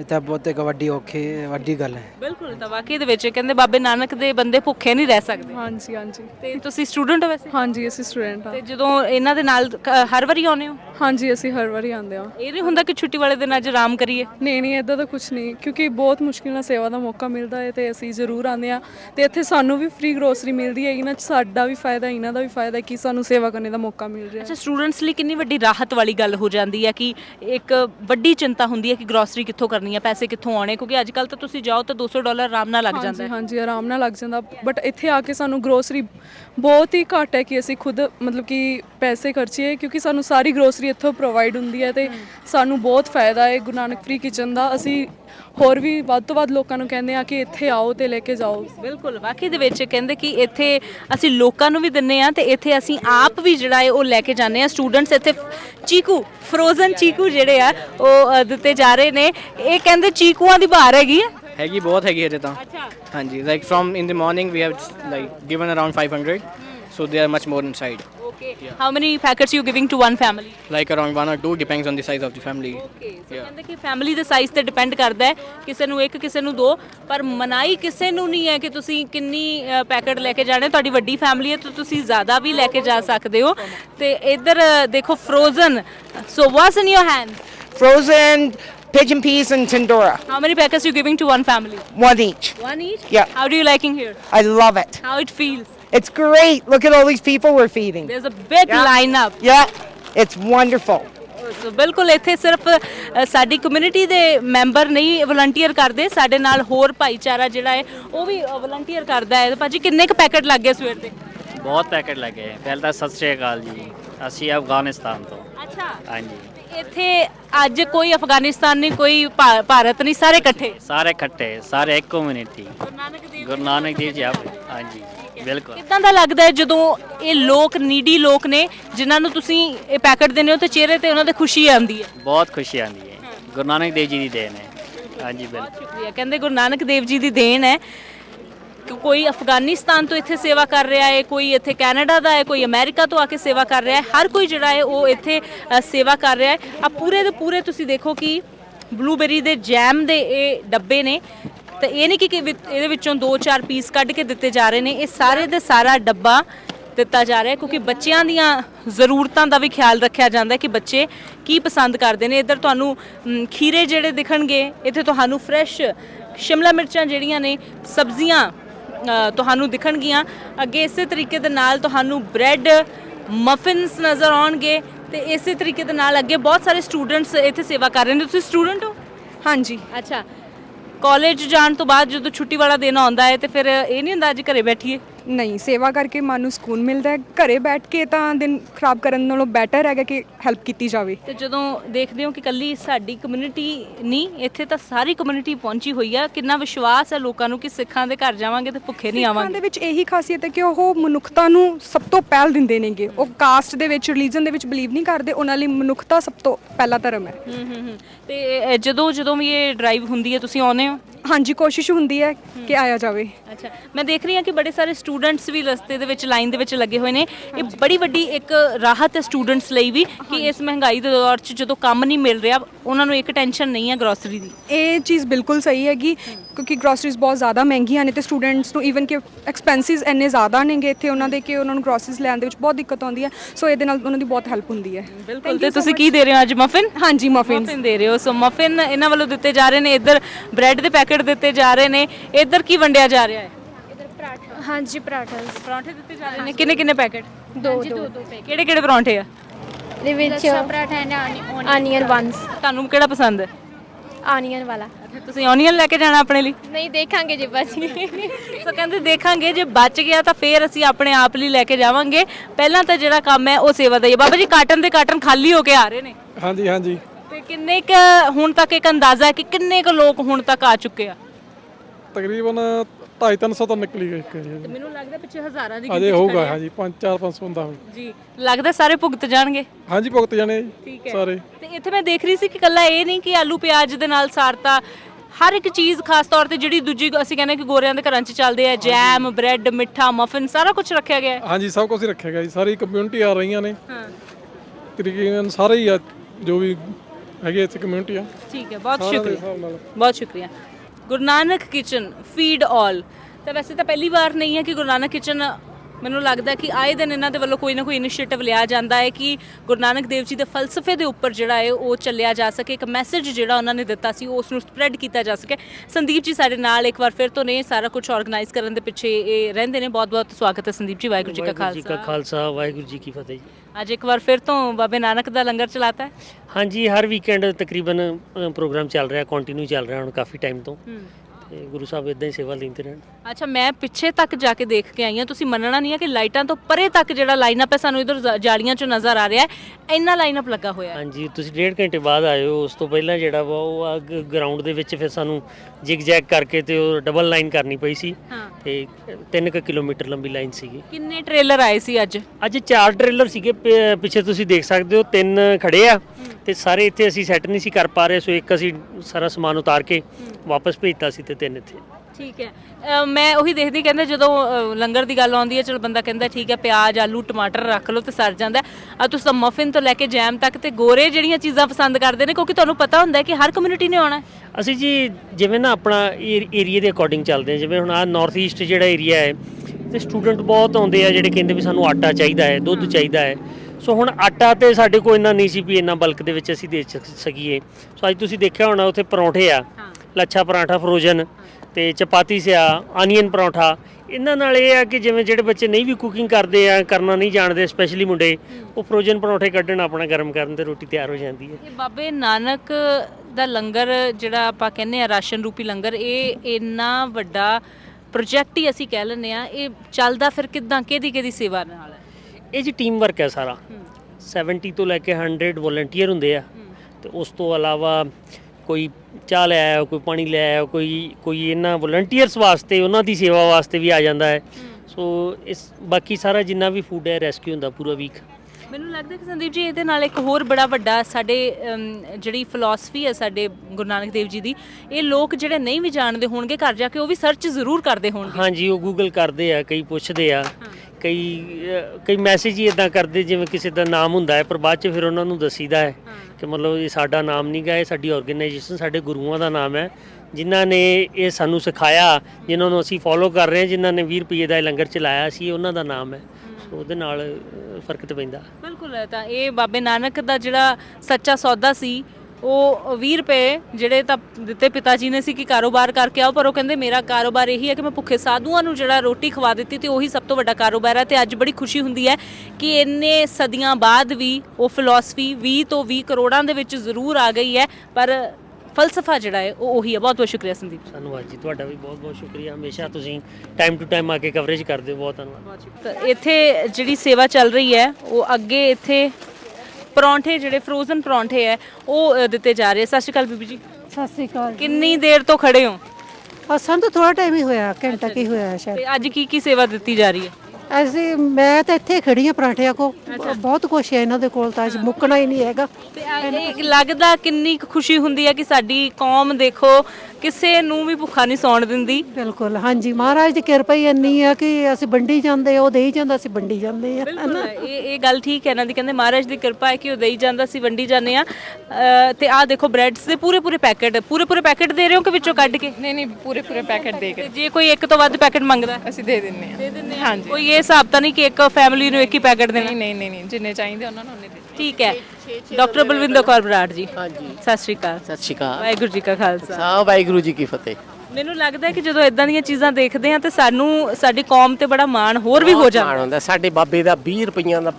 E: ਇਹ ਤਾਂ ਬਹੁਤ ਇੱਕ ਵੱਡੀ ਔਖੀ ਵੱਡੀ ਗੱਲ ਹੈ।
A: ਬਿਲਕੁਲ ਤਾਂ ਵਾਕਈ ਦੇ ਵਿੱਚ ਕਹਿੰਦੇ ਬਾਬੇ ਨਾਨਕ ਦੇ ਬੰਦੇ ਭੁੱਖੇ ਨਹੀਂ ਰਹਿ ਸਕਦੇ।
F: ਹਾਂਜੀ ਹਾਂਜੀ।
A: ਤੇ ਤੁਸੀਂ ਸਟੂਡੈਂਟ ਹੋ ਵੈਸੇ?
F: ਹਾਂਜੀ ਅਸੀਂ ਸਟੂਡੈਂਟ ਹਾਂ।
A: ਤੇ ਜਦੋਂ ਇਹਨਾਂ ਦੇ ਨਾਲ ਕ- ਹਰ ਵਾਰੀ ਆਉਂਦੇ ਹੋ?
F: ਹਾਂਜੀ ਅਸੀਂ ਹਰ ਵਾਰੀ ਆਉਂਦੇ ਹਾਂ।
A: ਇਹ ਨਹੀਂ ਹੁੰਦਾ ਕਿ ਛੁੱਟੀ ਵਾਲੇ ਦਿਨ ਅੱਜ ਆਰਾਮ ਕਰੀਏ?
F: ਨਹੀਂ ਨਹੀਂ ਇਦਾਂ ਦਾ ਕੁਝ ਨਹੀਂ। ਕਿਉਂਕਿ ਬਹੁਤ ਮੁਸ਼ਕਿਲ ਨਾਲ ਸੇਵਾ ਦਾ ਮੌਕਾ ਮਿਲਦਾ ਹੈ ਤੇ ਅਸੀਂ ਜ਼ਰੂਰ ਆਉਂਦੇ ਹਾਂ। ਤੇ ਇੱਥੇ ਸਾਨੂੰ ਵੀ ਫ੍ਰੀ ਗਰੋਸਰੀ ਮਿਲਦੀ ਹੈ ਇਹਨਾਂ 'ਚ ਸਾਡਾ ਵੀ ਫਾਇਦਾ ਇਹਨਾਂ ਦਾ ਵੀ ਫਾਇਦਾ ਕਿ ਸਾਨੂੰ ਸੇਵਾ ਕਰਨ ਦਾ ਮੌਕਾ ਮਿਲ ਰਿਹਾ
A: ਅੱਛਾ ਸਟੂਡੈਂਟਸ ਲਈ ਕਿੰਨੀ ਵੱਡੀ ਰਾਹਤ ਵਾਲੀ ਗੱਲ ਹੋ ਜਾਂਦੀ ਹੈ ਕਿ ਇੱਕ ਵੱਡੀ ਚਿੰਤਾ ਹੁੰਦੀ ਹੈ ਕਿ ਗਰੋਸਰੀ ਕਿੱਥੋਂ ਕਰਨੀ ਹੈ ਪੈਸੇ ਕਿੱਥੋਂ ਆਉਣੇ? ਕਿਉਂਕਿ ਅੱਜ ਕੱਲ ਤਾਂ ਤੁਸੀਂ ਜਾਓ ਤਾਂ 200 ਡਾਲਰ ਆਰਾਮ ਨਾਲ ਲੱਗ ਜਾਂਦਾ
F: ਹਾਂਜੀ
A: ਹੈ।
F: ਹਾਂਜੀ ਆਰਾਮ ਨਾਲ ਲੱਗ ਜਾਂਦਾ। ਬਟ ਇੱਥੇ ਆ ਕੇ ਸਾਨੂੰ ਗਰੋਸਰੀ ਬਹੁਤ ਹੀ ਘੱਟ ਹੈ ਕਿ ਅਸੀਂ ਖੁਦ ਮਤਲਬ ਕਿ ਪੈਸੇ ਖਰਚੀਏ ਕਿਉਂਕਿ ਸਾਨੂੰ ਸਾਰੀ ਗਰੋਸਰੀ ਇੱਥੋਂ ਪ੍ਰੋਵਾਈਡ ਹੁੰਦੀ ਹੈ ਤੇ ਸਾਨੂੰ ਬਹੁਤ ਫਾਇਦਾ ਹੈ ਗੁਰੂ ਨਾਨਕ ਫ੍ਰੀ ਕਿਚਨ ਦਾ। ਅਸੀਂ ਹੋਰ ਵੀ ਵੱਧ ਤੋਂ ਵੱਧ ਲੋਕਾਂ ਨੂੰ ਕਹਿੰਦੇ ਆ ਕਿ ਇੱਥੇ ਆਓ ਤੇ ਲੈ ਕੇ ਜਾਓ।
A: ਬਿਲਕੁਲ ਵਾਕਈ ਦੇ ਵਿੱਚ ਕਹਿੰਦੇ ਕਿ ਇੱਥੇ ਅਸੀਂ ਲੋਕਾਂ ਨੂੰ ਵੀ ਦਿੰਨੇ ਆ ਤੇ ਇੱਥੇ ਅਸੀਂ ਆਪ ਵੀ ਜਿਹੜਾ ਹੈ ਉਹ ਲੈ ਕੇ ਜਾਂਦੇ ਆ। ਸਟੂਡੈਂਟਸ ਇੱਥੇ ਚੀਕੂ ਫਰੋਜ਼ਨ ਚੀਕੂ ਜਿਹੜੇ ਆ ਉਹ ਅ, ਦਿੱਤੇ ਜਾ ਰਹੇ ਨੇ। ਇਹ ਕਹਿੰਦੇ ਚੀਕੂਆਂ ਦੀ ਬਹਾਰ ਹੈਗੀ ਆ?
M: ਹੈਗੀ ਬਹੁਤ ਹੈਗੀ ਅਜੇ ਤਾਂ।
A: ਅੱਛਾ।
M: ਹਾਂਜੀ like from in the morning we have like given around 500 so they are much more inside
A: okay how many packets you giving to one family
M: like around one or two depends on the size of the family.
A: Okay so ਕਹਿੰਦੇ ਕਿ ਫੈਮਿਲੀ ਦੇ ਸਾਈਜ਼ ਤੇ ਡਿਪੈਂਡ ਕਰਦਾ ਹੈ। ਕਿਸੇ ਨੂੰ ਇੱਕ ਕਿਸੇ ਨੂੰ ਦੋ। ਪਰ ਮਨਾਈ ਕਿਸੇ ਨੂੰ ਨਹੀਂ ਹੈ ਕਿ ਤੁਸੀਂ ਕਿੰਨੀ ਪੈਕੇਟ ਲੈ ਕੇ ਜਾਣੇ। ਤੁਹਾਡੀ ਵੱਡੀ ਫੈਮਿਲੀ ਹੈ ਤਾਂ ਤੁਸੀਂ ਜ਼ਿਆਦਾ ਵੀ ਲੈ ਕੇ ਜਾ ਸਕਦੇ ਹੋ। ਤੇ ਇੱਧਰ ਦੇਖੋ frozen so what's in your hand
C: Frozen pigeon peas and tindora,
A: how many packets you giving to one family
C: one each.
A: One each?
C: Yeah.
A: How do you liking here?
C: I love it.
A: How it feels?
C: It's great. Look at all these people we're feeding.
A: There's a big
C: Yeah.
A: lineup.
C: Yeah, it's wonderful.
A: So ਬਿਲਕੁਲ ਇੱਥੇ ਸਿਰਫ ਅ, ਸਾਡੀ ਕਮਿਊਨਿਟੀ ਦੇ ਮੈਂਬਰ ਨਹੀਂ ਵਲੰਟੀਅਰ ਕਰਦੇ ਸਾਡੇ ਨਾਲ ਹੋਰ ਭਾਈਚਾਰਾ ਜਿਹੜਾ ਹੈ ਉਹ ਵੀ ਵਲੰਟੀਅਰ ਕਰਦਾ ਹੈ ਭਾਜੀ ਕਿੰਨੇ ਕੁ ਪੈਕੇਟ ਲੱਗ ਗਏ ਸਵੇਰ ਦੇ
K: ਬਹੁਤ ਪੈਕੇਟ ਲੱਗੇ ਪਹਿਲਾਂ ਤਾਂ ਸਤਿ ਸ਼੍ਰੀ ਅਕਾਲ ਜੀ ਅਸੀਂ ਅਫਗਾਨਿਸਤਾਨ ਤੋਂ
A: ਅੱਛਾ।
K: ਹਾਂਜੀ।
A: ਇੱਥੇ ਅੱਜ ਕੋਈ ਅਫਗਾਨਿਸਤਾਨ ਨਹੀਂ ਕੋਈ ਭਾ- ਭਾਰਤ ਨਹੀਂ ਸਾਰੇ ਇਕੱਠੇ?
K: ਸਾਰੇ ਇਕੱਠੇ ਸਾਰੇ ਇੱਕ ਕਮਿਊਨਿਟੀ
A: ਗੁਰੂ ਨਾਨਕ ਦੇਵ
K: ਗੁਰੂ ਨਾਨਕ ਦੇਵ ਜੀ ਆਪ। ਹਾਂਜੀ ਬਿਲਕੁਲ।
A: ਕਿਦਾਂ ਦਾ ਲੱਗਦਾ ਹੈ ਜਦੋਂ ਇਹ ਲੋਕ ਨੀਡੀ ਲੋਕ ਨੇ ਜਿਨ੍ਹਾਂ ਨੂੰ ਤੁਸੀਂ ਇਹ ਪੈਕੇਟ ਦਿੰਦੇ ਹੋ ਤੇ ਚਿਹਰੇ ਤੇ ਉਹਨਾਂ ਦੇ ਖੁਸ਼ੀ ਆਉਂਦੀ ਹੈ?
K: ਬਹੁਤ ਖੁਸ਼ੀ ਆਉਂਦੀ ਹੈ। ਗੁਰੂ ਨਾਨਕ ਦੇਵ ਜੀ ਦੀ ਦੇਣ ਹੈ। ਹਾਂਜੀ ਬਿਲਕੁਲ।
A: ਸ਼ੁਕਰੀਆ। ਕਹਿੰਦੇ ਗੁਰੂ ਨਾਨਕ ਦੇਵ ਜੀ ਦੀ ਦੇਣ ਹੈ। ਕੋਈ ਅਫਗਾਨਿਸਤਾਨ ਤੋਂ ਇੱਥੇ ਸੇਵਾ ਕਰ ਰਿਹਾ ਹੈ, ਕੋਈ ਇੱਥੇ ਕੈਨੇਡਾ ਦਾ ਹੈ, ਕੋਈ ਅਮਰੀਕਾ ਤੋਂ ਆ ਕੇ ਸੇਵਾ ਕਰ ਰਿਹਾ ਹੈ, ਹਰ ਕੋਈ ਜਿਹੜਾ ਹੈ ਉਹ ਇੱਥੇ ਸੇਵਾ ਕਰ ਰਿਹਾ ਹੈ। ਆ ਪੂਰੇ ਦੇ ਪੂਰੇ ਤੁਸੀਂ ਦੇਖੋ ਕਿ ਬਲੂਬੇਰੀ ਦੇ ਜੈਮ ਦੇ ਇਹ ਡੱਬੇ ਨੇ। ਤੇ ਇਹ ਨਹੀਂ ਕਿ ਇਹਦੇ ਵਿੱਚੋਂ 2-4 ਪੀਸ ਕੱਢ ਕੇ ਦਿੱਤੇ ਜਾ ਰਹੇ ਨੇ। ਇਹ ਸਾਰੇ ਦੇ ਸਾਰਾ ਡੱਬਾ ਦਿੱਤਾ ਜਾ ਰਿਹਾ ਕਿਉਂਕਿ ਬੱਚਿਆਂ ਦੀਆਂ ਜ਼ਰੂਰਤਾਂ ਦਾ ਵੀ ਖਿਆਲ ਰੱਖਿਆ ਜਾਂਦਾ ਹੈ ਕਿ ਬੱਚੇ ਕੀ ਪਸੰਦ ਕਰਦੇ ਨੇ। ਇੱਧਰ ਤੁਹਾਨੂੰ ਖੀਰੇ ਜਿਹੜੇ ਦਿਖਣਗੇ, ਇੱਥੇ ਤੁਹਾਨੂੰ ਫਰੈਸ਼ ਸ਼ਿਮਲਾ ਮਿਰਚਾਂ ਜਿਹੜੀਆਂ ਨੇ, ਸਬਜ਼ੀਆਂ ਤੁਹਾਨੂੰ ਦਿਖਣਗੀਆਂ। ਅੱਗੇ ਇਸੇ ਤਰੀਕੇ ਦੇ ਨਾਲ ਤੁਹਾਨੂੰ ਬ੍ਰੈਡ ਮਫਿਨਸ ਨਜ਼ਰ ਆਉਣਗੇ ਤੇ ਇਸੇ ਤਰੀਕੇ ਦੇ ਨਾਲ ਅੱਗੇ ਬਹੁਤ ਸਾਰੇ ਸਟੂਡੈਂਟਸ ਇੱਥੇ ਸੇਵਾ ਕਰ ਰਹੇ ਨੇ। ਤੁਸੀਂ ਸਟੂਡੈਂਟ ਹੋ?
G: ਹਾਂਜੀ।
A: ਅੱਛਾ। ਕਾਲਜ ਜਾਣ ਤੋਂ ਬਾਅਦ ਜਦੋਂ ਛੁੱਟੀ ਵਾਲਾ ਦਿਨ ਆਉਂਦਾ ਹੈ ਤੇ ਫਿਰ ਇਹ ਨਹੀਂ ਹੁੰਦਾ ਅੱਜ ਘਰੇ ਬੈਠੀਏ?
G: ਨਹੀਂ ਸੇਵਾ ਕਰਕੇ ਮਨ ਨੂੰ ਸਕੂਨ ਮਿਲਦਾ ਹੈ। ਘਰੇ ਬੈਠ ਕੇ ਤਾਂ ਦਿਨ ਖਰਾਬ ਕਰਨ ਨਾਲੋਂ ਬੈਟਰ ਹੈਗਾ ਕਿ ਹੈਲਪ ਕੀਤੀ ਜਾਵੇ।
A: ਤੇ ਜਦੋਂ ਦੇਖਦੇ ਹੋ ਕਿ ਕੱਲੀ ਸਾਡੀ ਕਮਿਊਨਿਟੀ ਨਹੀਂ ਇੱਥੇ ਤਾਂ ਸਾਰੀ ਕਮਿਊਨਿਟੀ ਪਹੁੰਚੀ ਹੋਈ ਆ। ਕਿੰਨਾ ਵਿਸ਼ਵਾਸ ਹੈ ਲੋਕਾਂ ਨੂੰ ਕਿ ਸਿੱਖਾਂ ਦੇ ਘਰ ਜਾਵਾਂਗੇ ਤੇ ਭੁੱਖੇ ਨਹੀਂ
G: ਸਿੱਖਾਂ
A: ਆਵਾਂਗੇ?
G: ਦੇ ਵਿੱਚ ਇਹੀ ਖਾਸੀਅਤ ਹੈ ਕਿ ਉਹ ਮਨੁੱਖਤਾ ਨੂੰ ਸਭ ਤੋਂ ਪਹਿਲ ਦਿੰਦੇ ਨੇਗੇ। ਉਹ ਕਾਸਟ ਦੇ ਵਿੱਚ ਰਿਲੀਜਨ ਦੇ ਵਿੱਚ ਬਲੀਵ ਨਹੀਂ ਕਰਦੇ ਉਹਨਾਂ ਲਈ ਮਨੁੱਖਤਾ ਸਭ ਤੋਂ ਪਹਿਲਾ ਧਰਮ ਹੈ।
A: ਹੂੰ ਹੂੰ ਹੂੰ। ਤੇ ਜਦੋਂ ਜਦੋਂ ਵੀ ਇਹ ਡਰਾਈਵ ਹੁੰਦੀ ਹੈ ਤੁਸੀਂ ਆਉਂਦੇ ਹੋ?
G: ਹਾਂਜੀ ਕੋਸ਼ਿਸ਼ ਹੁੰਦੀ ਹੈ। ਕਿ ਆਇਆ ਜਾਵੇ।
A: ਅੱਛਾ। ਮੈਂ ਦੇਖ ਰਹੀ ਹਾਂ ਕਿ ਬੜੇ ਸਾਰੇ ਸਟੂਡੈਂਟਸ ਵੀ ਰਸਤੇ ਦੇ ਵਿੱਚ ਲਾਈਨ ਦੇ ਵਿੱਚ ਲੱਗੇ ਹੋਏ ਨੇ। ਇਹ ਬੜੀ ਵੱਡੀ ਇੱਕ ਰਾਹਤ ਹੈ ਸਟੂਡੈਂਟਸ ਲਈ ਵੀ ਕਿ ਇਸ ਮਹਿੰਗਾਈ ਦੇ ਦੌਰ 'ਚ ਜਦੋਂ ਕੰਮ ਨਹੀਂ ਮਿਲ ਰਿਹਾ ਉਹਨਾਂ ਨੂੰ ਇੱਕ ਟੈਨਸ਼ਨ ਨਹੀਂ ਹੈ ਗਰੋਸਰੀ ਦੀ।
G: ਇਹ ਚੀਜ਼ ਬਿਲਕੁਲ ਸਹੀ ਹੈਗੀ ਕਿਉਂਕਿ ਗਰੋਸਰੀਜ਼ ਬਹੁਤ ਜ਼ਿਆਦਾ ਮਹਿੰਗੀਆਂ ਨੇ ਤੇ ਸਟੂਡੈਂਟਸ ਨੂੰ ਈਵਨ ਕਿ ਐਕਸਪੈਂਸਿਸ ਇੰਨੇ ਜ਼ਿਆਦਾ ਨੇਗੇ ਇੱਥੇ ਉਹਨਾਂ ਦੇ ਕਿ ਉਹਨਾਂ ਨੂੰ ਗਰੋਸਰੀਜ਼ ਲੈਣ ਦੇ ਵਿੱਚ ਬਹੁਤ ਦਿੱਕਤ ਆਉਂਦੀ ਹੈ। ਸੋ ਇਹਦੇ ਨਾਲ ਉਹਨਾਂ ਦੀ ਬਹੁਤ ਹੈਲਪ ਹੁੰਦੀ ਹੈ।
A: ਬਿਲਕੁਲ ਤੇ ਤੁਸੀਂ ਕੀ ਦੇ ਰਹੇ ਹੋ ਅੱਜ ਮਫਿਨ
G: ਹਾਂਜੀ
A: ਮਫਿਨ ਦੇ ਰਹੇ ਹੋ ਸੋ ਮਫਿਨ ਇਹਨਾਂ ਵੱਲੋਂ ਦਿੱਤੇ ਜਾ ਰਹੇ ਨੇ ਇੱਧਰ ਬ੍ਰੈਡ ਦੇ ਪੈਕੇਟ ਦਿੱਤੇ ਜਾ ਰਹੇ ਨੇ ਇੱਧਰ ਕੀ ਵੰਡਿਆ ਜਾ ਰਿਹਾ ਹੈ?
H: ਹਾਂਜੀ ਪਰਾਠਾਸ
A: ਪਰੌਂਠੇ ਦਿੱਤੇ ਜਾ ਰਹੇ ਨੇ। ਕਿੰਨੇ ਕਿੰਨੇ ਪੈਕੇਟ?
H: ਦੋ ਦੋ
A: ਕਿਹੜੇ ਕਿਹੜੇ ਪਰੌਂਠੇ ਆ?
H: ਦੇ ਵਿੱਚ ਪਰਾਠਾ ਐਂਡ ਆਨੀਅਨ ਵਨਸ
A: ਤੁਹਾਨੂੰ ਕਿਹੜਾ ਪਸੰਦ ਹੈ?
H: ਆਨੀਅਨ ਵਾਲਾ।
A: ਤੁਸੀਂ ਓਨੀਅਨ ਲੈ ਕੇ ਜਾਣਾ ਆਪਣੇ ਲਈ?
H: ਨਹੀਂ ਦੇਖਾਂਗੇ ਜੇ ਬਚ ਗਏ।
A: ਸੋ ਕਹਿੰਦੇ ਦੇਖਾਂਗੇ ਜੇ ਬਚ ਗਿਆ ਤਾਂ ਫੇਰ ਅਸੀਂ ਆਪਣੇ ਆਪ ਲਈ ਲੈ ਕੇ ਜਾਵਾਂਗੇ। ਪਹਿਲਾਂ ਤਾਂ ਜਿਹੜਾ ਕੰਮ ਹੈ ਉਹ ਸੇਵਾ ਦਾ ਹੀ ਹੈ। ਬਾਬਾ ਜੀ ਕਾਟਨ ਦੇ ਕਾਟਨ ਖਾਲੀ ਹੋ ਕੇ ਆ ਰਹੇ ਨੇ।
L: ਹਾਂਜੀ ਹਾਂਜੀ।
A: ਤੇ ਕਿੰਨੇ ਕ ਹੁਣ ਤੱਕ ਇੱਕ ਅੰਦਾਜ਼ਾ ਹੈ ਕਿ ਕਿੰਨੇ ਕ ਲੋਕ ਹੁਣ ਤੱਕ ਆ ਚੁੱਕੇ ਆ?
L: ਤਕਰੀਬਨ 250 ਤਾਂ ਨਿਕਲੀ ਗਈ ਇੱਕ ਜੀ
A: ਮੈਨੂੰ ਲੱਗਦਾ ਪਿੱਛੇ ਹਜ਼ਾਰਾਂ ਦੀ
L: ਅਜੇ ਹੋਊਗਾ ਹਾਂਜੀ 5 4 500 ਹੁੰਦਾ ਹੋਊ।
A: ਜੀ ਲੱਗਦਾ ਸਾਰੇ ਭੁਗਤ ਜਾਣਗੇ?
L: ਹਾਂਜੀ ਭੁਗਤ ਜਾਣੇ ਜੀ
A: ਠੀਕ ਹੈ।
L: ਸਾਰੇ।
A: ਤੇ ਇੱਥੇ ਮੈਂ ਦੇਖ ਰਹੀ ਸੀ ਕਿ ਕੱਲਾ ਇਹ ਨਹੀਂ ਕਿ ਆਲੂ ਪਿਆਜ਼ ਦੇ ਨਾਲ ਸਾਰਤਾ ਹਰ ਇੱਕ ਚੀਜ਼ ਖਾਸ ਤੌਰ ਤੇ ਜਿਹੜੀ ਦੂਜੀ ਅਸੀਂ ਕਹਿੰਦੇ ਕਿ ਗੋਰਿਆਂ ਦੇ ਘਰਾਂ 'ਚ ਚੱਲਦੇ ਆ ਜੈਮ ਬ੍ਰੈਡ ਮਿੱਠਾ ਮਫਿਨ ਸਾਰਾ ਕੁਝ ਰੱਖਿਆ ਗਿਆ ਹੈ।
L: ਹਾਂਜੀ ਸਭ ਕੁਝ ਰੱਖਿਆ ਗਿਆ ਜੀ। ਸਾਰੀ ਕਮਿਊਨਿਟੀ ਆ ਰਹੀਆਂ ਨੇ।
A: ਹਾਂ।
L: ਤਕਰੀਬਨ ਸਾਰੇ ਹੀ ਆ ਜੋ ਵੀ ਹੈਗੇ ਇੱਥੇ ਕਮਿਊਨਿਟੀ ਆ।
A: ਠੀਕ ਹੈ ਬਹੁਤ
L: ਦੇ
A: ਸ਼ੁਕਰੀਆ।
L: ਹਿਸਾਬ ਨਾਲ।
A: ਬਹੁਤ ਸ਼ੁਕਰੀਆ। Guru Nanak kitchen feed all ਤਾਂ ਵੈਸੇ ਤਾਂ ਪਹਿਲੀ ਵਾਰ ਨਹੀਂ ਹੈ ਕਿ ਗੁਰੂ ਨਾਨਕ ਕਿਚਨ ਮੈਨੂੰ ਲੱਗਦਾ ਕਿ ਆਏ ਦਿਨ ਇਹਨਾਂ ਦੇ ਵੱਲੋਂ ਕੋਈ ਨਾ ਕੋਈ ਇਨੀਸ਼ੀਏਟਿਵ ਲਿਆ ਜਾਂਦਾ ਹੈ ਕਿ ਗੁਰੂ ਨਾਨਕ ਦੇਵ ਜੀ ਦੇ ਫਲਸਫੇ ਦੇ ਉੱਪਰ ਜਿਹੜਾ ਹੈ ਉਹ ਚੱਲਿਆ ਜਾ ਸਕੇ ਇੱਕ ਮੈਸੇਜ ਜਿਹੜਾ ਉਹਨਾਂ ਨੇ ਦਿੱਤਾ ਸੀ ਉਸ ਨੂੰ ਸਪਰੈਡ ਕੀਤਾ ਜਾ ਸਕੇ। ਸੰਦੀਪ ਜੀ ਸਾਡੇ ਨਾਲ ਇੱਕ ਵਾਰ ਫਿਰ ਤੋਂ ਨੇ ਸਾਰਾ ਕੁਝ ਆਰਗੇਨਾਈਜ਼ ਕਰਨ ਦੇ ਪਿੱਛੇ ਇਹ ਰਹਿੰਦੇ ਨੇ। ਬਹੁਤ ਬਹੁਤ ਸਵਾਗਤ ਹੈ ਸੰਦੀਪ ਜੀ ਵਾਹਿਗੁਰੂ ਜੀ ਕਾ
J: ਵਾਹਿਗੁਰੂ ਜੀ ਕਾ
A: ਖਾਲਸਾ।
J: ਖਾਲਸਾ ਵਾਹਿਗੁਰੂ ਜੀ ਕੀ ਫਤਿਹ ਜੀ।
A: ਅੱਜ ਇੱਕ ਵਾਰ ਫਿਰ ਤੋਂ ਬਾਬੇ ਨਾਨਕ ਦਾ ਲੰਗਰ ਚਲਾਤਾ ਹੈ।
J: ਹਾਂਜੀ ਹਰ ਵੀਕਐਂਡ ਤਕਰੀਬਨ ਪ੍ਰੋਗਰਾਮ ਚੱਲ ਰਿਹਾ ਕੰਟੀਨਿਊ ਚੱਲ ਰਿਹਾ ਹੁਣ ਕਾਫੀ ਟਾਈਮ ਤੋਂ। ਤੇ ਗੁਰੂ ਸਾਹਿਬ ਇਦਾਂ ਹੀ ਸੇਵਾ ਲੈਂਦੇ ਰਹਿਣ।
A: ਅੱਛਾ ਮੈਂ ਪਿੱਛੇ ਤੱਕ ਜਾ ਕੇ ਦੇਖ ਕੇ ਆਈ ਹਾਂ। ਤੁਸੀਂ ਮੰਨਣਾ ਨਹੀਂ ਹੈ ਕਿ ਲਾਈਟਾਂ ਤੋਂ ਪਰੇ ਤੱਕ ਜਿਹੜਾ ਲਾਈਨਅਪ ਹੈ ਸਾਨੂੰ ਇਧਰ ਜਾਲੀਆਂ 'ਚੋਂ ਨਜ਼ਰ ਆ ਰਿਹਾ ਹੈ। ਇੰਨਾ ਲਾਈਨਅਪ ਲੱਗਾ ਹੋਇਆ ਹੈ।
J: ਹਾਂਜੀ ਤੁਸੀਂ ਡੇਢ ਘੰਟੇ ਬਾਅਦ ਆਏ ਹੋ। ਉਸ ਤੋਂ ਪਹਿਲਾਂ ਜਿਹੜਾ ਵਾ ਉਹ ਗਰਾਊਂਡ ਦੇ ਵਿੱਚ ਫਿਰ ਸਾਨੂੰ ਜਿਗ ਜੈਗ ਕਰਕੇ ਤੇ ਉਹ ਡਬਲ ਲਾਈਨ ਕਰਨੀ ਪਈ ਸੀ।
A: ਹਾਂ।
J: ਤੇ 3 ਕਿਲੋਮੀਟਰ ਲੰਬੀ ਲਾਈਨ ਸੀਗੀ।
A: ਕਿੰਨੇ ਟ੍ਰੇਲਰ ਆਏ ਸੀ ਅੱਜ?
J: ਅੱਜ ਚਾਰ ਟ੍ਰੇਲਰ ਸੀਗੇ। ਪ- ਪਿੱਛੇ ਤੁਸੀਂ ਦੇਖ ਸਕਦੇ ਹੋ ਤਿੰਨ ਖੜੇ ਆ। ਤੇ ਸਾਰੇ ਇੱਥੇ ਅਸੀਂ ਸੈੱਟ ਨਹੀਂ ਸੀ ਕਰ ਪਾ ਰਹੇ ਸੋ ਇੱਕ ਅਸੀਂ ਸਾਰਾ ਸਮਾਨ ਉਤਾਰ ਕੇ ਵਾਪਸ ਭੇਜਤਾ ਸੀ ਤੇ ਤਿੰਨ ਇੱਥੇ।
A: ਠੀਕ ਹੈ। ਅ, ਮੈਂ ਉਹੀ ਦੇਖਦੀ ਕਹਿੰਦੇ ਜਦੋਂ ਅ, ਲੰਗਰ ਦੀ ਗੱਲ ਆਉਂਦੀ ਹੈ ਚਲ ਬੰਦਾ ਕਹਿੰਦਾ ਠੀਕ ਹੈ ਪਿਆਜ਼ ਆਲੂ ਟਮਾਟਰ ਰੱਖ ਲਓ ਤੇ ਸਰ ਜਾਂਦਾ ਆ ਤੁਸੀਂ ਤਾਂ ਮਫਿਨ ਤੋਂ ਲੈ ਕੇ ਜੈਮ ਤੱਕ ਤੇ ਗੋਰੇ ਜਿਹੜੀਆਂ ਚੀਜ਼ਾਂ ਪਸੰਦ ਕਰਦੇ ਨੇ ਕਿਉਂਕਿ ਤੁਹਾਨੂੰ ਪਤਾ ਹੁੰਦਾ ਹੈ ਕਿ ਹਰ ਕਮਿਊਨਿਟੀ ਨੇ ਆਉਣਾ ਹੈ।
J: ਅਸੀਂ ਜੀ ਜਿਵੇਂ ਨਾ ਆਪਣਾ ਏਰੀਆ ਦੇ ਅਕੋਰਡਿੰਗ ਚੱਲਦੇ ਹਾਂ ਜਿਵੇਂ ਹੁਣ ਆ ਨਾਰਥ ਈਸਟ ਜਿਹੜਾ ਏਰੀਆ ਹੈ ਤੇ ਸਟੂਡੈਂਟ ਬਹੁਤ ਆਉਂਦੇ ਆ ਜਿਹੜੇ ਕਹਿੰਦੇ ਵੀ ਸਾਨੂੰ ਆਟਾ ਚਾਹੀਦਾ ਹੈ ਦੁੱਧ ਚਾਹੀਦਾ ਹੈ। ਸੋ ਹੁਣ ਆਟਾ ਤੇ ਸਾਡੇ ਕੋਲ ਇੰਨਾ ਨਹੀਂ ਸੀ ਵੀ ਇੰਨਾ ਬਲਕ ਦੇ ਵਿੱਚ ਅਸੀਂ ਦੇ ਸਕ- ਸਕੀਏ। ਸੋ ਅੱਜ ਤੁਸੀਂ ਦੇਖਿਆ ਹੋਣਾ ਉੱਥੇ ਪਰੌਂਠੇ ਆ। ਲੱਛਾ ਪਰਾਂਠਾ ਫਰੋਜ਼ਨ ਤੇ ਚਪਾਤੀ ਸਿਆ ਆਨੀਅਨ ਪਰੌਂਠਾ। ਇਹਨਾਂ ਨਾਲ ਇਹ ਆ ਕਿ ਜਿਵੇਂ ਜਿਹੜੇ ਬੱਚੇ ਨਹੀਂ ਵੀ ਕੁਕਿੰਗ ਕਰਦੇ ਆ ਕਰਨਾ ਨਹੀਂ ਜਾਣਦੇ ਸਪੈਸ਼ਲੀ ਮੁੰਡੇ ਉਹ ਫਰੋਜ਼ਨ ਪਰੌਂਠੇ ਕੱਢਣ ਆਪਣਾ ਗਰਮ ਕਰਨ ਤੇ ਰੋਟੀ ਤਿਆਰ ਹੋ ਜਾਂਦੀ ਹੈ।
A: ਇਹ ਬਾਬੇ ਨਾਨਕ ਦਾ ਲੰਗਰ ਜਿਹੜਾ ਆਪਾਂ ਕਹਿੰਦੇ ਆ ਰਾਸ਼ਨ ਰੂਪੀ ਲੰਗਰ ਇਹ ਇੰਨਾ ਵੱਡਾ ਪ੍ਰੋਜੈਕਟ ਹੀ ਅਸੀਂ ਕਹਿ ਲੈਂਦੇ ਆ ਇਹ ਚੱਲਦਾ ਫਿਰ ਕਿਦਾਂ ਕਿਹਦੀ ਕਿਹਦੀ ਸੇਵਾ ਨਾਲ ਹੈ?
J: ਇਹ ਜੀ ਟੀਮ ਵਰਕ ਹੈ ਸਾਰਾ। 70 ਤੋਂ ਲੈ ਕੇ 100 ਵੋਲੰਟੀਅਰ ਹੁੰਦੇ ਆ। ਤੇ ਉਸ ਤੋਂ ਇਲਾਵਾ ਕੋਈ ਚਾਹ ਲੈ ਆਇਆ ਕੋਈ ਪਾਣੀ ਲੈ ਆਇਆ ਕੋਈ ਕੋਈ ਇਹਨਾਂ ਵੋਲੰਟੀਅਰਸ ਵਾਸਤੇ ਉਹਨਾਂ ਦੀ ਸੇਵਾ ਵਾਸਤੇ ਵੀ ਆ ਜਾਂਦਾ ਹੈ। ਸੋ ਇਸ ਬਾਕੀ ਸਾਰਾ ਜਿੰਨਾ ਵੀ ਫੂਡ ਹੈ ਰੈਸਕਿਊ ਹੁੰਦਾ ਪੂਰਾ ਵੀਕ
A: ਮੈਨੂੰ ਲੱਗਦਾ ਕਿ ਸੰਦੀਪ ਜੀ ਇਹਦੇ ਨਾਲ ਇੱਕ ਹੋਰ ਬੜਾ ਵੱਡਾ ਸਾਡੇ ਜਿਹੜੀ ਫਿਲਾਸਫੀ ਹੈ ਸਾਡੇ ਗੁਰੂ ਨਾਨਕ ਦੇਵ ਜੀ ਦੀ ਇਹ ਲੋਕ ਜਿਹੜੇ ਨਹੀਂ ਵੀ ਜਾਣਦੇ ਹੋਣਗੇ ਘਰ ਜਾ ਕੇ ਉਹ ਵੀ ਸਰਚ ਜ਼ਰੂਰ ਕਰਦੇ ਹੋਣਗੇ।
J: ਹਾਂਜੀ ਉਹ ਗੂਗਲ ਕਰਦੇ ਆ ਕਈ ਪੁੱਛਦੇ ਆ ਕਈ ਕਈ ਮੈਸੇਜ ਹੀ ਇਦਾਂ ਕਰਦੇ ਜਿਵੇਂ ਕਿਸੇ ਦਾ ਨਾਮ ਹੁੰਦਾ ਹੈ ਪਰ ਬਾਅਦ ਚ ਫਿਰ ਉਹਨਾਂ ਨੂੰ ਦੱਸੀਦਾ ਹੈ। ਕਿ ਮਤਲਬ ਇਹ ਸਾਡਾ ਨਾਮ ਨਹੀਂ ਗਾ ਇਹ ਸਾਡੀ ਆਰਗੇਨਾਈਜੇਸ਼ਨ ਸਾਡੇ ਗੁਰੂਆਂ ਦਾ ਨਾਮ ਹੈ। ਜਿਨ੍ਹਾਂ ਨੇ ਇਹ ਸਾਨੂੰ ਸਿਖਾਇਆ, ਜਿਨ੍ਹਾਂ ਨੂੰ ਅਸੀਂ ਫੋਲੋ ਕਰ ਰਹੇ ਹਾਂ, ਜਿਨ੍ਹਾਂ ਨੇ 20 ਰੁਪਏ ਦਾ ਇਹ ਲੰਗਰ ਚਲਾਇਆ ਸੀ ਉਹਨਾਂ ਦਾ ਨਾਮ ਹੈ। ਸੋ ਉਹਦੇ ਨਾਲ ਫ਼ਰਕ ਤੇ ਪੈਂਦਾ।
A: ਬਿਲਕੁਲ, ਤਾਂ ਇਹ ਬਾਬੇ ਨਾਨਕ ਦਾ ਜਿਹੜਾ ਸੱਚਾ ਸੌਦਾ ਸੀ ਉਹ 20 ਰੁਪਏ ਜਿਹੜੇ ਤਾਂ ਦਿੱਤੇ ਪਿਤਾ ਜੀ ਨੇ ਸੀ ਕਿ ਕਾਰੋਬਾਰ ਕਰਕੇ ਆਓ ਪਰ ਉਹ ਕਹਿੰਦੇ ਮੇਰਾ ਕਾਰੋਬਾਰ ਇਹੀ ਹੈ ਕਿ ਮੈਂ ਭੁੱਖੇ ਸਾਧੂਆਂ ਨੂੰ ਜਿਹੜਾ ਰੋਟੀ ਖਵਾ ਦਿੱਤੀ ਤੇ ਉਹੀ ਸਭ ਤੋਂ ਵੱਡਾ ਕਾਰੋਬਾਰ ਹੈ ਤੇ ਅੱਜ ਬੜੀ ਖੁਸ਼ੀ ਹੁੰਦੀ ਹੈ ਕਿ ਇੰਨੇ ਸਦੀਆਂ ਬਾਅਦ ਵੀ ਉਹ ਫਿਲਾਸਫੀ 20 ਤੋਂ 20 ਕਰੋੜਾਂ ਦੇ ਵਿੱਚ ਜ਼ਰੂਰ ਆ ਗਈ ਹੈ ਪਰ ਫਲਸਫਾ ਜਿਹੜਾ ਹੈ ਉਹ ਉਹੀ ਹੈ। ਬਹੁਤ ਬਹੁਤ ਸ਼ੁਕਰੀਆ ਸੰਦੀਪ
J: ਧੰਨਵਾਦ ਜੀ ਤੁਹਾਡਾ ਵੀ ਬਹੁਤ ਬਹੁਤ ਸ਼ੁਕਰੀਆ। ਹਮੇਸ਼ਾ ਤੁਸੀਂ ਟਾਈਮ ਟੂ ਟਾਈਮ ਆ ਕੇ ਕਵਰੇਜ ਕਰਦੇ ਹੋ। ਬਹੁਤ ਧੰਨਵਾਦ।
A: ਇੱਥੇ ਜਿਹੜੀ ਸੇਵਾ ਚੱਲ ਰਹੀ ਹੈ ਉਹ ਅੱਗੇ ਇੱਥੇ ਪਰੌਂਠੇ ਜਿਹੜੇ ਫਰੋਜ਼ਨ ਪਰੌਂਠੇ ਹੈ ਉਹ ਅ, ਦਿੱਤੇ ਜਾ ਰਹੇ ਸਤਿ ਸ਼੍ਰੀ ਅਕਾਲ ਬੀਬੀ ਜੀ।
N: ਸਤਿ ਸ੍ਰੀ ਅਕਾਲ
A: ਕਿੰਨੀ ਦੇਰ ਤੋਂ ਖੜੇ ਹੋ?
N: ਆ ਸਾਨੂੰ ਤਾਂ ਥੋੜਾ ਟਾਈਮ ਹੀ ਹੋਇਆ ਘੰਟਾ ਕੀ ਹੋਇਆ ਸ਼ਾਇਦ।
A: ਤੇ ਅੱਜ ਕੀ ਕੀ ਸੇਵਾ ਦਿੱਤੀ ਜਾ ਰਹੀ ਹੈ
N: ਅਸੀਂ ਮੈਂ ਤਾਂ ਇੱਥੇ ਖੜੀ ਆ ਪਰਾਂਠਿਆਂ ਕੋ ਬਹੁਤ ਕੁਛ ਹੈ ਇਹਨਾਂ ਦੇ ਕੋਲ ਤਾਂ ਅੱਜ ਮੁੱਕਣਾ ਹੀ ਨਹੀਂ ਹੈਗਾ।
A: ਤੇ ਇਹ ਲੱਗਦਾ ਕਿੰਨੀ ਕੁ ਖੁਸ਼ੀ ਹੁੰਦੀ ਹੈ ਕਿ ਸਾਡੀ ਕੌਮ ਦੇਖੋ ਕਿਸੇ ਨੂੰ ਵੀ ਭੁੱਖਾ ਨਹੀਂ ਸੌਣ ਦਿੰਦੀ।
N: ਬਿਲਕੁਲ ਹਾਂਜੀ। ਮਹਾਰਾਜ ਦੀ ਕਿਰਪਾ ਹੀ ਇੰਨੀ ਆ ਕਿ ਅਸੀਂ ਵੰਡੀ ਜਾਂਦੇ ਉਹ ਦੇਈ ਜਾਂਦਾ ਅਸੀਂ ਵੰਡੀ ਜਾਂਦੇ ਆ
A: ਬਿਲਕੁਲ ਇਹ ਇਹ ਗੱਲ ਠੀਕ ਹੈ ਇਹਨਾਂ ਦੀ। ਕਹਿੰਦੇ ਮਹਾਰਾਜ ਦੀ ਕਿਰਪਾ ਹੈ ਕਿ ਉਹ ਦੇਈ ਜਾਂਦਾ ਸੀ ਵੰਡੀ ਜਾਂਦੇ ਆ। ਤੇ ਆਹ ਦੇਖੋ ਬ੍ਰੈਡਸ ਦੇ ਪੂਰੇ ਪੂਰੇ ਪੈਕੇਟ। ਪੂਰੇ ਪੂਰੇ ਪੈਕੇਟ ਦੇ ਰਹੇ ਹੋ ਕਿ ਵਿੱਚੋਂ ਕੱਢ ਕੇ?
F: ਨਹੀਂ ਨਹੀਂ ਪੂਰੇ ਪੂਰੇ ਪੈਕੇਟ ਦੇ
A: ਤੇ ਜੇ ਕੋਈ ਇੱਕ ਤੋਂ ਵੱਧ ਪੈਕੇਟ ਮੰਗਦਾ?
F: ਅਸੀਂ ਦੇ ਦਿੰਨੇ ਆ
A: ਦੇ ਦਿੰਦੇ ਆ। ਕੋਈ ਇਹ ਹਿਸਾਬ ਤਾਂ ਨਹੀਂ ਕਿ ਇੱਕ ਫੈਮਿਲੀ ਨੂੰ ਇੱਕ ਹੀ ਪੈਕੇਟ ਦੇਣਾ?
F: ਨਹੀਂ ਨਹੀਂ ਨਹੀਂ ਜਿੰਨੇ ਚਾਹੀਦੇ ਉਹਨਾਂ ਨੂੰ ਉਹਨੇ ਦੇ
A: ਠੀਕ ਹੈ। ਡਾਕਟਰ ਬਲਵਿੰਦਰ ਕੌਰ ਬਰਾੜ ਜੀ। ਹਾਂਜੀ। ਸਤਿ ਸ਼੍ਰੀ ਅਕਾਲ।
B: ਸਤਿ ਸ਼੍ਰੀ ਅਕਾਲ।
A: ਵਾਹਿਗੁਰੂ ਜੀ ਕਾ ਖਾਲਸਾ।
B: ਸਾ ਵਾਹਿਗੁਰੂ ਜੀ ਕੀ ਫਤਿਹ।
A: ਮੈਨੂੰ ਲੱਗਦਾ ਹੈ ਕਿ ਜਦੋਂ ਇਦਾਂ ਦੀਆਂ ਚੀਜ਼ਾਂ ਦੇਖਦੇ ਆ ਤੇ ਸਾਨੂੰ ਸਾਡੀ ਕੌਮ ਤੇ ਬੜਾ ਮਾਣ ਹੋਰ ਵੀ ਹੋ ਜਾਂਦਾ।
B: ਮਾਣ ਹੁੰਦਾ। ਸਾਡੇ ਬਾਬੇ ਦਾ 20 ਰੁਪਈਆਂ ਦਾ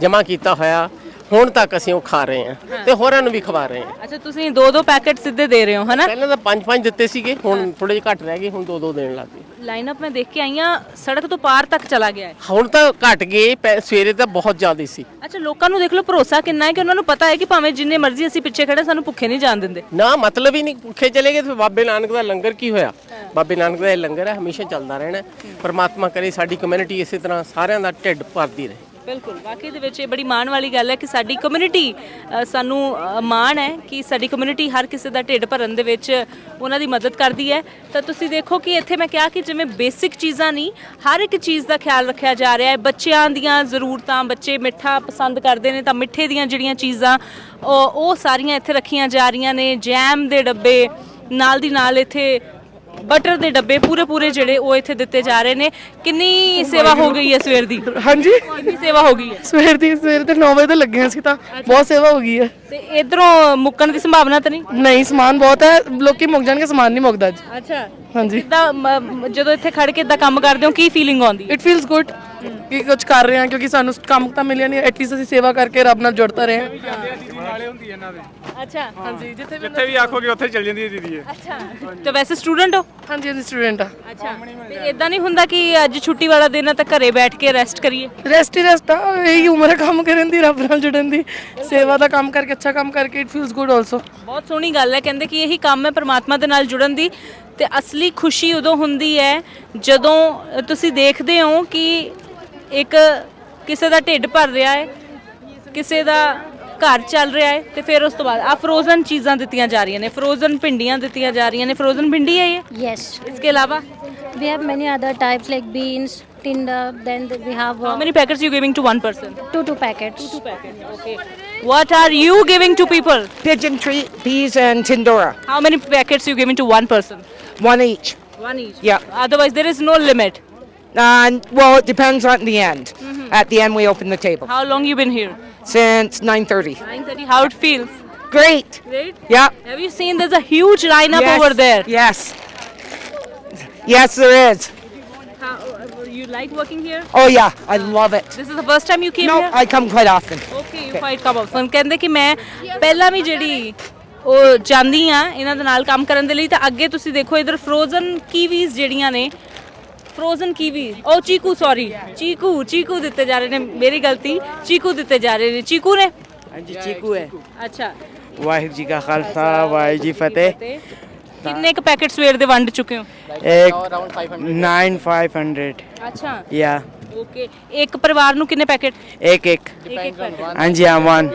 B: ਜਮਾ ਕੀਤਾ ਹੋਇਆ। ਹੁਣ ਤੱਕ ਅਸੀਂ ਉਹ ਖਾ ਰਹੇ ਹਾਂ ਤੇ ਹੋਰਾਂ ਨੂੰ ਵੀ ਖਵਾ ਰਹੇ ਹਾਂ।
A: ਅੱਛਾ ਤੁਸੀਂ ਦੋ ਦੋ ਪੈਕੇਟ ਸਿੱਧੇ ਦੇ ਰਹੇ ਹੋ ਹਨਾ?
B: ਪਹਿਲਾਂ ਤਾਂ ਪੰਜ ਪੰਜ ਦਿੱਤੇ ਸੀਗੇ ਹੁਣ ਥੋੜੇ ਜਿਹੇ ਘੱਟ ਰਹਿ ਗਏ ਹੁਣ ਦੋ ਦੋ ਦੇਣ ਲੱਗ ਗਏ।
A: ਲਾਈਨ ਅਪ ਮੈਂ ਦੇਖ ਕੇ ਆਈ ਆ ਸੜਕ ਤੋਂ ਪਾਰ ਤੱਕ ਚਲਾ ਗਿਆ ਹੈ।
B: ਹੁਣ ਤਾਂ ਘਟ ਗਏ ਪੈ- ਸਵੇਰੇ ਤਾਂ ਬਹੁਤ ਜ਼ਿਆਦਾ ਸੀ।
A: ਅੱਛਾ ਲੋਕਾਂ ਨੂੰ ਦੇਖ ਲਓ ਭਰੋਸਾ ਕਿੰਨਾ ਹੈ ਕਿ ਉਹਨਾਂ ਨੂੰ ਪਤਾ ਹੈ ਕਿ ਭਾਵੇਂ ਜਿੰਨੇ ਮਰਜ਼ੀ ਅਸੀਂ ਪਿੱਛੇ ਖੜੇ ਸਾਨੂੰ ਭੁੱਖੇ ਨਹੀਂ ਜਾਣ ਦਿੰਦੇ।
B: ਨਾ ਮਤਲਬ ਹੀ ਨਹੀਂ ਭੁੱਖੇ ਚਲੇ ਗਏ ਤੇ ਫਿਰ ਬਾਬੇ ਨਾਨਕ ਦਾ ਲੰਗਰ ਕੀ ਹੋਇਆ? ਬਾਬੇ ਨਾਨਕ ਦਾ ਇਹ ਲੰਗਰ ਹੈ ਹਮੇਸ਼ਾ ਚੱਲਦਾ ਰਹਿਣਾ ਹੈ। ਪਰਮਾਤਮਾ ਕਰੇ ਸਾਡੀ ਕਮਿਊਨਿਟੀ ਇਸੇ ਤਰ੍ਹਾਂ ਸਾਰਿਆਂ ਦਾ ਢਿੱਡ ਭਰਦੀ ਰਹੇ।
A: ਬਿਲਕੁਲ। ਵਾਕਈ ਦੇ ਵਿੱਚ ਇਹ ਬੜੀ ਮਾਣ ਵਾਲੀ ਗੱਲ ਹੈ ਕਿ ਸਾਡੀ ਕਮਿਊਨਿਟੀ ਸਾਨੂੰ ਅ, ਮਾਣ ਹੈ ਕਿ ਸਾਡੀ ਕਮਿਊਨਿਟੀ ਹਰ ਕਿਸੇ ਦਾ ਢਿੱਡ ਭਰਨ ਦੇ ਵਿੱਚ ਉਹਨਾਂ ਦੀ ਮਦਦ ਕਰਦੀ ਹੈ। ਤਾਂ ਤੁਸੀਂ ਦੇਖੋ ਕਿ ਇੱਥੇ ਮੈਂ ਕਿਹਾ ਕਿ ਜਿਵੇਂ ਬੇਸਿਕ ਚੀਜ਼ਾਂ ਨਹੀਂ ਹਰ ਇੱਕ ਚੀਜ਼ ਦਾ ਖਿਆਲ ਰੱਖਿਆ ਜਾ ਰਿਹਾ ਹੈ। ਬੱਚਿਆਂ ਦੀਆਂ ਜ਼ਰੂਰਤਾਂ ਬੱਚੇ ਮਿੱਠਾ ਪਸੰਦ ਕਰਦੇ ਨੇ ਤਾਂ ਮਿੱਠੇ ਦੀਆਂ ਜਿਹੜੀਆਂ ਚੀਜ਼ਾਂ ਉਹ ਉਹ ਸਾਰੀਆਂ ਇੱਥੇ ਰੱਖੀਆਂ ਜਾ ਰਹੀਆਂ ਨੇ। ਜੈਮ ਦੇ ਡੱਬੇ ਨਾਲ ਦੀ ਨਾਲ ਇੱਥੇ ਬਟਰ ਦੇ ਡੱਬੇ ਪੂਰੇ ਪੂਰੇ ਜਿਹੜੇ ਉਹ ਇੱਥੇ ਦਿੱਤੇ ਜਾ ਰਹੇ ਨੇ। ਕਿੰਨੀ ਸੇਵਾ ਹੋ ਗਈ ਹੈ ਸਵੇਰ ਦੀ?
F: ਹਾਂਜੀ।
A: ਕਿੰਨੀ ਸੇਵਾ ਹੋ ਗਈ ਹੈ?
F: ਸਵੇਰ ਦੀ ਸਵੇਰ ਤੇ 9 ਵਜੇ ਤੇ ਲੱਗੇ ਸੀ ਤਾਂ। ਬਹੁਤ ਸੇਵਾ ਹੋ ਗਈ ਹੈ।
A: ਤੇ ਇਧਰੋਂ ਮੁੱਕਣ ਦੀ ਸੰਭਾਵਨਾ ਤਾਂ ਨਹੀਂ?
F: ਨਹੀਂ ਸਮਾਨ ਬਹੁਤ ਹੈ। ਲੋਕੀ ਮੁੱਕ ਜਾਣਗੇ ਸਮਾਨ ਨਹੀਂ ਮੁੱਕਦਾ ਅੱਜ।
A: ਅੱਛਾ।
F: ਹਾਂਜੀ।
A: ਕਿੱਦਾਂ ਮ- ਜਦੋਂ ਇੱਥੇ ਖੜ ਕੇ ਇਦਾਂ ਕੰਮ ਕਰਦੇ ਹੋ ਕੀ ਫੀਲਿੰਗ ਆਉਂਦੀ
F: ਇਟ ਫੀਲਸ ਗੁੱਡ ਕਿ ਕੁਝ ਕਰ ਰਹੇ ਹਾਂ ਕਿਉਂਕਿ ਸਾਨੂੰ ਕੰਮ ਤਾਂ ਮਿਲਿਆ ਨਹੀਂ ਐਟਲੀਸਟ ਅਸੀਂ ਸੇਵਾ ਕਰਕੇ ਰੱਬ ਨਾਲ ਜੁੜਤਾ ਰਹੇ ਹਾਂ।
L: ਨਾਲੇ ਹੁੰਦੀ ਇਹਨਾਂ ਦੇ
A: ਅੱਛਾ।
F: ਹਾਂਜੀ ਜਿੱਥੇ ਵੀ
L: ਜਿੱਥੇ ਵੀ ਆਖੋਗੇ ਉੱਥੇ ਚੱਲ ਜਾਂਦੀ ਹੈ ਦੀਦੀ ਇਹ।
A: ਅੱਛਾ। ਤੇ ਵੈਸੇ ਸਟੂਡੈਂਟ ਹੋ?
F: ਹਾਂਜੀ ਅਸੀਂ ਸਟੂਡੈਂਟ ਆ।
A: ਅੱਛਾ। ਤੇ ਇਦਾਂ ਨਹੀਂ ਹੁੰਦਾ ਕਿ ਅੱਜ ਛੁੱਟੀ ਵਾਲਾ ਦਿਨ ਹੈ ਤਾਂ ਘਰੇ ਬੈਠ ਕੇ ਰੈਸਟ ਕਰੀਏ?
F: ਰੈਸਟ ਹੀ ਰੈਸਟ ਆ ਇਹੀ ਉਮਰ ਹੈ ਕੰਮ ਕਰਨ ਦੀ ਰੱਬ ਨਾਲ ਜੁੜਨ ਦੀ। ਸੇਵਾ ਦਾ ਕੰਮ ਕਰਕੇ ਅੱਛਾ ਕੰਮ ਕਰਕੇ ਇਟ ਫੀਲਸ ਗੁੱਡ ਆਲਸੋ
A: ਬਹੁਤ ਸੋਹਣੀ ਗੱਲ ਹੈ ਕਹਿੰਦੇ ਕਿ ਇਹੀ ਕੰਮ ਹੈ ਪ੍ਰਮਾਤਮਾ ਦੇ ਨਾਲ ਜੁੜਨ ਦੀ। ਤੇ ਅਸਲੀ ਖੁਸ਼ੀ ਉਦੋਂ ਹੁੰਦੀ ਹੈ ਜਦੋਂ ਤੁਸੀਂ ਦੇਖਦੇ ਹੋ ਕਿ ਇੱਕ ਕਿਸੇ ਦਾ ਢਿੱਡ ਭਰ ਰਿਹਾ ਹੈ ਕਿਸੇ ਦਾ ਘਰ ਚੱਲ ਰਿਹਾ ਹੈ ਤੇ ਫਿਰ ਉਸ ਤੋਂ ਬਾਅਦ ਆ ਫਰੋਜ਼ਨ ਚੀਜ਼ਾਂ ਦਿੱਤੀਆਂ ਜਾ ਰਹੀਆਂ ਨੇ ਫਰੋਜ਼ਨ ਪਿੰਡੀਆਂ ਦਿੱਤੀਆਂ ਜਾ ਰਹੀਆਂ ਨੇ ਫਰੋਜ਼ਨ ਪਿੰਡੀ ਹੈ ਇਹ
O: Yes,
A: ਇਸਕੇ ਇਲਾਵਾ
O: we have many other types like beans, tinder. Then th- we
A: how many packets you giving to one person
O: two two packets.
A: Two packets okay what are you giving to people
C: pigeon tree, peas, and tindora,
A: how many packets you giving to one person
C: one each.
A: One each.
C: Yeah.
A: Otherwise, there is no limit.
C: And well, it depends on the end. At the end, we open the table.
A: how long you been here
C: Since 9:30.
A: 9:30 how it feels
C: Great.
A: great
C: Yeah.
A: have you seen there's a huge lineup
C: Yes.
A: over there
C: Yes. Yes, there is.
A: how, you like working here
C: Oh yeah, I love it.
A: this is the first time you came
C: No,
A: here
C: I come quite often.
A: Okay you fight come often ਕਹਿੰਦੇ ਕਿ ਮੈਂ ਪਹਿਲਾਂ ਵੀ ਜਿਹੜੀ ਉਹ ਜਾਂਦੀ ਆ ਇਹਨਾਂ ਦੇ ਨਾਲ ਕੰਮ ਕਰਨ ਦੇ ਲਈ ਤਾਂ ਅੱਗੇ ਤੁਸੀਂ ਦੇਖੋ ਇਧਰ ਫਰੋਜ਼ਨ ਕੀਵੀਜ਼ ਜਿਹੜੀਆਂ ਨੇ ਫਰੋਜ਼ਨ ਕੀਵੀ ਉਹ ਚੀਕੂ ਸੌਰੀ ਚੀਕੂ ਚੀਕੂ ਦਿੱਤੇ ਜਾ ਰਹੇ ਨੇ ਮੇਰੀ ਗਲਤੀ ਚੀਕੂ ਦਿੱਤੇ ਜਾ ਰਹੇ ਨੇ ਚੀਕੂ ਨੇ
P: ਹਾਂਜੀ ਚੀਕੂ ਹੈ
A: ਅੱਛਾ
P: ਵਾਹਿਗੁਰੂ ਜੀ ਕਾ ਖਾਲਸਾ ਵਾਹਿਗੁਰੂ ਜੀ ਫਤਿਹ
A: ਕਿੰਨੇ ਕ ਪੈਕੇਟ ਸਵੇਰ ਦੇ ਵੰਡ ਚੁੱਕੇ ਹੋ
P: ਇੱਕ 9500
A: ਅੱਛਾ
P: ਯਾ
A: ਓਕੇ ਇੱਕ ਪਰਿਵਾਰ ਨੂੰ ਕਿੰਨੇ ਪੈਕੇਟ
P: ਇੱਕ ਇੱਕ ਹਾਂਜੀ ਵਨ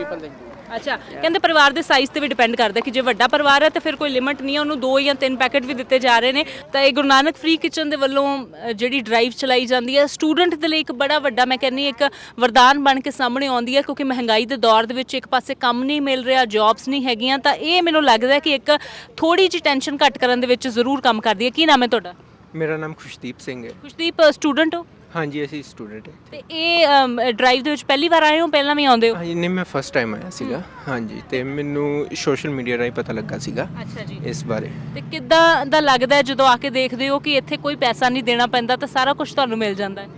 A: ਅੱਛਾ ਕਹਿੰਦੇ ਪਰਿਵਾਰ ਦੇ ਸਾਈਜ਼ ਤੇ ਵੀ ਡਿਪੈਂਡ ਕਰਦਾ ਕਿ ਜੇ ਵੱਡਾ ਪਰਿਵਾਰ ਹੈ ਤਾਂ ਫਿਰ ਕੋਈ ਲਿਮਿਟ ਨਹੀਂ ਹੈ ਉਹਨੂੰ ਦੋ ਜਾਂ ਤਿੰਨ ਪੈਕੇਟ ਵੀ ਦਿੱਤੇ ਜਾ ਰਹੇ ਨੇ। ਤਾਂ ਇਹ ਗੁਰੂ ਨਾਨਕ ਫ੍ਰੀ ਕਿਚਨ ਦੇ ਵੱਲੋਂ ਅ, ਜਿਹੜੀ ਡਰਾਈਵ ਚਲਾਈ ਜਾਂਦੀ ਹੈ ਸਟੂਡੈਂਟ ਦੇ ਲਈ ਇੱਕ ਬੜਾ ਵੱਡਾ ਮੈਂ ਕਹਿੰਨੀ ਇੱਕ ਵਰਦਾਨ ਬਣ ਕੇ ਸਾਹਮਣੇ ਆਉਂਦੀ ਹੈ ਕਿਉਂਕਿ ਮਹਿੰਗਾਈ ਦੇ ਦੌਰ ਦੇ ਵਿੱਚ ਇੱਕ ਪਾਸੇ ਕੰਮ ਨਹੀਂ ਮਿਲ ਰਿਹਾ ਜੌਬਸ ਨਹੀਂ ਹੈਗੀਆਂ ਤਾਂ ਇਹ ਮੈਨੂੰ ਲੱਗਦਾ ਹੈ ਕਿ ਇੱਕ ਥੋੜੀ ਜਿਹੀ ਟੈਨਸ਼ਨ ਘੱਟ ਕਰਨ ਦੇ ਵਿੱਚ ਜ਼ਰੂਰ ਕੰਮ ਕਰਦੀ ਹੈ। ਕੀ ਨਾਮ ਹੈ ਤੁਹਾਡਾ?
D: ਮੇਰਾ ਨਾਮ ਖੁਸ਼ਦੀਪ ਸਿੰਘ ਹੈ।
A: ਖੁਸ਼ਦੀਪ ਸਟੂਡੈਂਟ ਹੋ?
D: ਹਾਂਜੀ ਅਸੀਂ ਸਟੂਡੈਂਟ ਹਾਂ
A: ਤੇ ਇਹ ਡਰਾਈਵ ਦੇ ਵਿੱਚ ਪਹਿਲੀ ਵਾਰ ਆਏ ਹੋ? ਪਹਿਲਾਂ ਵੀ ਆਉਂਦੇ ਹੋ?
D: ਹਾਂਜੀ ਨਹੀਂ ਮੈਂ ਫਸਟ ਟਾਈਮ ਆਇਆ ਸੀਗਾ। ਹਾਂਜੀ ਤੇ ਮੈਨੂੰ ਸੋਸ਼ਲ ਮੀਡੀਆ ਰਾਹੀਂ ਪਤਾ ਲੱਗਾ ਸੀਗਾ
A: ਅੱਛਾ ਜੀ।
D: ਇਸ ਬਾਰੇ।
A: ਤੇ ਕਿੱਦਾਂ ਦਾ ਲੱਗਦਾ ਹੈ ਜਦੋਂ ਆ ਕੇ ਦੇਖਦੇ ਹੋ ਕਿ ਇੱਥੇ ਕੋਈ ਪੈਸਾ ਨਹੀਂ ਦੇਣਾ ਪੈਂਦਾ ਤਾਂ ਸਾਰਾ ਕੁਝ ਤੁਹਾਨੂੰ ਮਿਲ ਜਾਂਦਾ ਹੈ?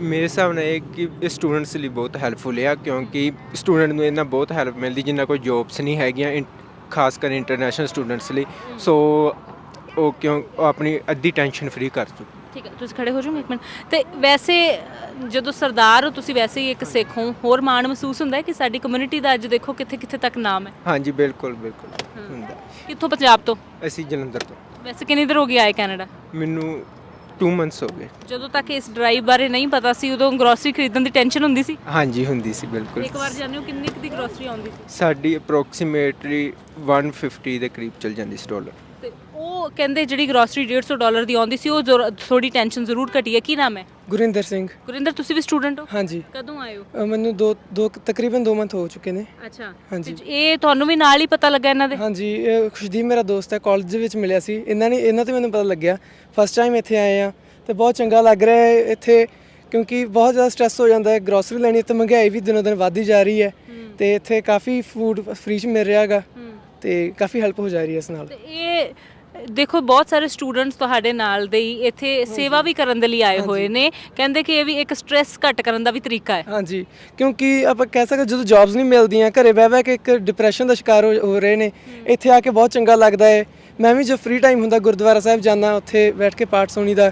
D: ਮੇਰੇ ਹਿਸਾਬ ਨਾਲ ਇਹ ਕਿ ਸਟੂਡੈਂਟਸ ਲਈ ਬਹੁਤ ਹੈਲਪਫੁਲ ਆ ਕਿਉਂਕਿ ਸਟੂਡੈਂਟ ਨੂੰ ਇਹਨਾਂ ਬਹੁਤ ਹੈਲਪ ਮਿਲਦੀ ਜਿਨ੍ਹਾਂ ਕੋਲ ਜੌਬਸ ਨਹੀਂ ਹੈਗੀਆਂ ਖਾਸ ਕਰ ਇੰਟਰਨੈਸ਼ਨਲ ਸਟੂਡੈਂਟਸ ਲਈ। ਸੋ ਉਹ ਕਿਉਂ ਆਪਣੀ ਅੱਧੀ ਟੈਨਸ਼ਨ ਫ੍ਰੀ ਕਰ ਚੁੱਕੇ।
A: ਠੀਕ ਹੈ ਤੁਸੀਂ ਖੜੇ ਹੋ ਜਾਓਗੇ ਇੱਕ ਮਿੰਟ। ਤੇ ਵੈਸੇ ਅ, ਜਦੋਂ ਸਰਦਾਰ ਹੋ ਤੁਸੀਂ ਵੈਸੇ ਹੀ ਇੱਕ ਸਿੱਖ ਹੋ ਹੋਰ ਮਾਣ ਮਹਿਸੂਸ ਹੁੰਦਾ ਹੈ ਕਿ ਸਾਡੀ ਕਮਿਊਨਿਟੀ ਦਾ ਅੱਜ ਦੇਖੋ ਕਿੱਥੇ ਕਿੱਥੇ ਤੱਕ ਨਾਮ ਹੈ?
D: ਹਾਂਜੀ ਬਿਲਕੁਲ ਬਿਲਕੁਲ ਹੁੰਦਾ।
A: ਕਿੱਥੋਂ ਪੰਜਾਬ ਤੋਂ?
D: ਅਸੀਂ ਜਲੰਧਰ ਤੋਂ।
A: ਵੈਸੇ ਕਿੰਨੀ ਦੇਰ ਹੋ ਗਈ ਆਏ ਕੈਨੇਡਾ?
D: ਮੈਨੂੰ 2 ਮੰਥਸ ਹੋ ਗਏ।
A: ਜਦੋਂ ਤੱਕ ਇਸ ਡਰਾਈਵ ਬਾਰੇ ਨਹੀਂ ਪਤਾ ਸੀ ਉਦੋਂ ਗਰੋਸਰੀ ਖਰੀਦਣ ਦੀ ਟੈਨਸ਼ਨ ਹੁੰਦੀ ਸੀ?
D: ਹਾਂਜੀ ਹੁੰਦੀ ਸੀ ਬਿਲਕੁਲ।
A: ਇੱਕ ਵਾਰ ਜਾਣਿਓ ਕਿੰਨੀ ਕੁ ਦੀ ਗਰੋਸਰੀ ਆਉਂਦੀ ਸੀ?
D: ਸਾਡੀ ਅਪਰੋਕਸੀਮੇਟਲੀ 150 ਦੇ ਕਰੀਬ ਚਲ ਜਾਂਦੀ ਸੀ ਡਾਲਰ
A: ਉਹ ਕਹਿੰਦੇ ਜਿਹੜੀ ਗਰੋਸਰੀ 150 ਡਾਲਰ ਦੀ ਆਉਂਦੀ ਸੀ ਉਹ ਜ਼ਰਾ- ਥੋੜੀ ਟੈਨਸ਼ਨ ਜ਼ਰੂਰ ਘਟੀ ਹੈ ਕੀ ਨਾਮ ਹੈ?
E: ਗੁਰਿੰਦਰ ਸਿੰਘ।
A: ਗੁਰਿੰਦਰ ਤੁਸੀਂ ਵੀ ਸਟੂਡੈਂਟ ਹੋ?
E: ਹਾਂਜੀ।
A: ਕਦੋਂ ਆਏ ਹੋ?
E: ਅ, ਮੈਨੂੰ ਦੋ ਦੋ ਤਕਰੀਬਨ 2 ਮੰਥ ਹੋ ਚੁੱਕੇ ਨੇ।
A: ਅੱਛਾ।
E: ਹਾਂਜੀ।
A: ਤੇ ਇਹ ਤੁਹਾਨੂੰ ਵੀ ਨਾਲ ਹੀ ਪਤਾ ਲੱਗਾ ਇਹਨਾਂ ਦੇ?
E: ਹਾਂਜੀ ਇਹ ਖੁਸ਼ਦੀਪ ਮੇਰਾ ਦੋਸਤ ਹੈ ਕਾਲਜ ਦੇ ਵਿੱਚ ਮਿਲਿਆ ਸੀ। ਇਹਨਾਂ ਨੇ ਇਹਨਾਂ ਤੇ ਮੈਨੂੰ ਪਤਾ ਲੱਗਿਆ। ਫਸਟ ਟਾਈਮ ਇੱਥੇ ਆਏ ਆ ਤੇ ਬਹੁਤ ਚੰਗਾ ਲੱਗ ਰਿਹਾ ਹੈ ਇੱਥੇ ਕਿਉਂਕਿ ਬਹੁਤ ਜ਼ਿਆਦਾ ਸਟ੍ਰੈਸ ਹੋ ਜਾਂਦਾ ਹੈ। ਗਰੋਸਰੀ ਲੈਣੀ ਤੇ ਮਹਿੰਗਾਈ ਵੀ ਦਿਨੋਂ ਦਿਨ ਵੱਧਦੀ ਜਾ ਰਹੀ ਹੈ। ਤੇ ਇੱਥੇ ਕਾਫੀ ਫੂਡ ਫ੍ਰੀ ਚ ਮਿਲ ਰਿਹਾ ਹੈਗਾ। ਤੇ ਕਾਫੀ ਹੈਲਪ ਹੋ ਜਾ ਰਹੀ ਹੈ ਇਸ ਨਾਲ।
A: ਤੇ ਇਹ ਦੇਖੋ ਬਹੁਤ ਸਾਰੇ ਸਟੂਡੈਂਟਸ ਤੁਹਾਡੇ ਨਾਲ ਦੇ ਹੀ ਇੱਥੇ ਸੇਵਾ ਵੀ ਕਰਨ ਦੇ ਲਈ ਆਏ ਹੋਏ ਨੇ। ਕਹਿੰਦੇ ਕਿ ਇਹ ਵੀ ਇੱਕ ਸਟ੍ਰੈਸ ਘੱਟ ਕਰਨ ਦਾ ਵੀ ਤਰੀਕਾ ਹੈ।
E: ਹਾਂਜੀ। ਕਿਉਂਕਿ ਆਪਾਂ ਕਹਿ ਸਕਦੇ ਜਦੋਂ ਜੌਬਸ ਨਹੀਂ ਮਿਲਦੀਆਂ ਘਰੇ ਬਹਿ ਬਹਿ ਕੇ ਇੱਕ ਡਿਪਰੈਸ਼ਨ ਦਾ ਸ਼ਿਕਾਰ ਹੋ ਹੋ ਰਹੇ ਨੇ। ਇੱਥੇ ਆ ਕੇ ਬਹੁਤ ਚੰਗਾ ਲੱਗਦਾ ਹੈ ਮੈਂ ਵੀ ਜੋ ਫ੍ਰੀ ਟਾਈਮ ਹੁੰਦਾ ਗੁਰਦੁਆਰਾ ਸਾਹਿਬ ਜਾਂਦਾ ਉੱਥੇ ਬੈਠ ਕੇ ਪਾਠ ਸੁਣੀ ਦਾ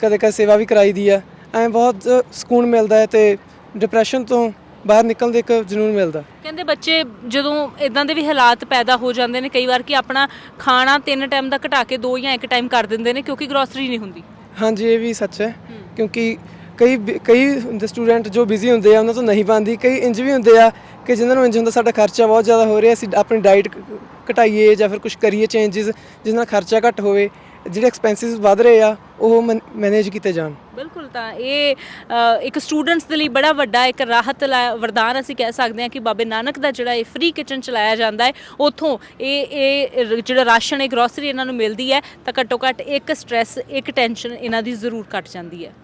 E: ਕਦੇ ਕਦੇ ਸੇਵਾ ਵੀ ਕਰਾਈ ਦੀ ਆ। ਐਂ ਬਹੁਤ ਸਕੂਨ ਮਿਲਦਾ ਹੈ ਤੇ ਡਿਪਰੈਸ਼ਨ ਤੋਂ ਬਾਹਰ ਨਿਕਲਣ ਦੇ ਇੱਕ ਜਨੂਨ ਮਿਲਦਾ।
A: ਕਹਿੰਦੇ ਬੱਚੇ ਜਦੋਂ ਇਦਾਂ ਦੇ ਵੀ ਹਾਲਾਤ ਪੈਦਾ ਹੋ ਜਾਂਦੇ ਨੇ ਕਈ ਵਾਰ ਕਿ ਆਪਣਾ ਖਾਣਾ ਤਿੰਨ ਟਾਈਮ ਦਾ ਘਟਾ ਕੇ ਦੋ ਜਾਂ ਇੱਕ ਟਾਈਮ ਕਰ ਦਿੰਦੇ ਨੇ ਕਿਉਂਕਿ ਗਰੋਸਰੀ ਨਹੀਂ ਹੁੰਦੀ।
E: ਹਾਂਜੀ ਇਹ ਵੀ ਸੱਚ ਹੈ। ਕਿਉਂਕਿ ਕਈ ਕਈ ਸਟੂਡੈਂਟ ਜੋ ਬਿਜ਼ੀ ਹੁੰਦੇ ਆ ਉਹਨਾਂ ਤੋਂ ਨਹੀਂ ਬਣਦੀ। ਕਈ ਇੰਜ ਵੀ ਹੁੰਦੇ ਆ ਕਿ ਜਿਨ੍ਹਾਂ ਨੂੰ ਇੰਜ ਹੁੰਦਾ ਸਾਡਾ ਖਰਚਾ ਬਹੁਤ ਜ਼ਿਆਦਾ ਹੋ ਰਿਹਾ ਅਸੀਂ ਆਪਣੀ ਡਾਈਟ ਘਟਾਈਏ ਜਾਂ ਫਿਰ ਕੁਝ ਕਰੀਏ ਚੇਂਜਸ ਜਿਸ ਨਾਲ ਖਰਚਾ ਘੱਟ ਹੋਵੇ। ਜਿਹੜੇ ਐਕਸਪੈਂਸਿਸ ਵਧ ਰਹੇ ਆ, ਉਹ ਮੈਨੇਜ ਕੀਤੇ ਜਾਣ।
A: ਬਿਲਕੁਲ ਤਾਂ ਇਹ ਇੱਕ ਸਟੂਡੈਂਟਸ ਦੇ ਲਈ ਬੜਾ ਵੱਡਾ ਇੱਕ ਰਾਹਤ ਲਾ- ਵਰਦਾਨ ਅਸੀਂ ਕਹਿ ਸਕਦੇ ਹਾਂ ਕਿ ਬਾਬੇ ਨਾਨਕ ਦਾ ਜਿਹੜਾ ਇਹ ਫ੍ਰੀ ਕਿਚਨ ਚਲਾਇਆ ਜਾਂਦਾ ਹੈ, ਉਥੋਂ ਇਹ ਇਹ ਜਿਹੜਾ ਰਾਸ਼ਨ ਹੈ ਗਰੋਸਰੀ ਇਹਨਾਂ ਨੂੰ ਮਿਲਦੀ ਹੈ, ਤਾਂ ਘੱਟੋ ਘੱਟ ਇੱਕ ਸਟ੍ਰੈਸ ਇੱਕ ਟੈਨਸ਼ਨ ਇਹਨਾਂ ਦੀ ਜ਼ਰੂਰ ਘਟ ਜਾਂਦੀ ਹੈ।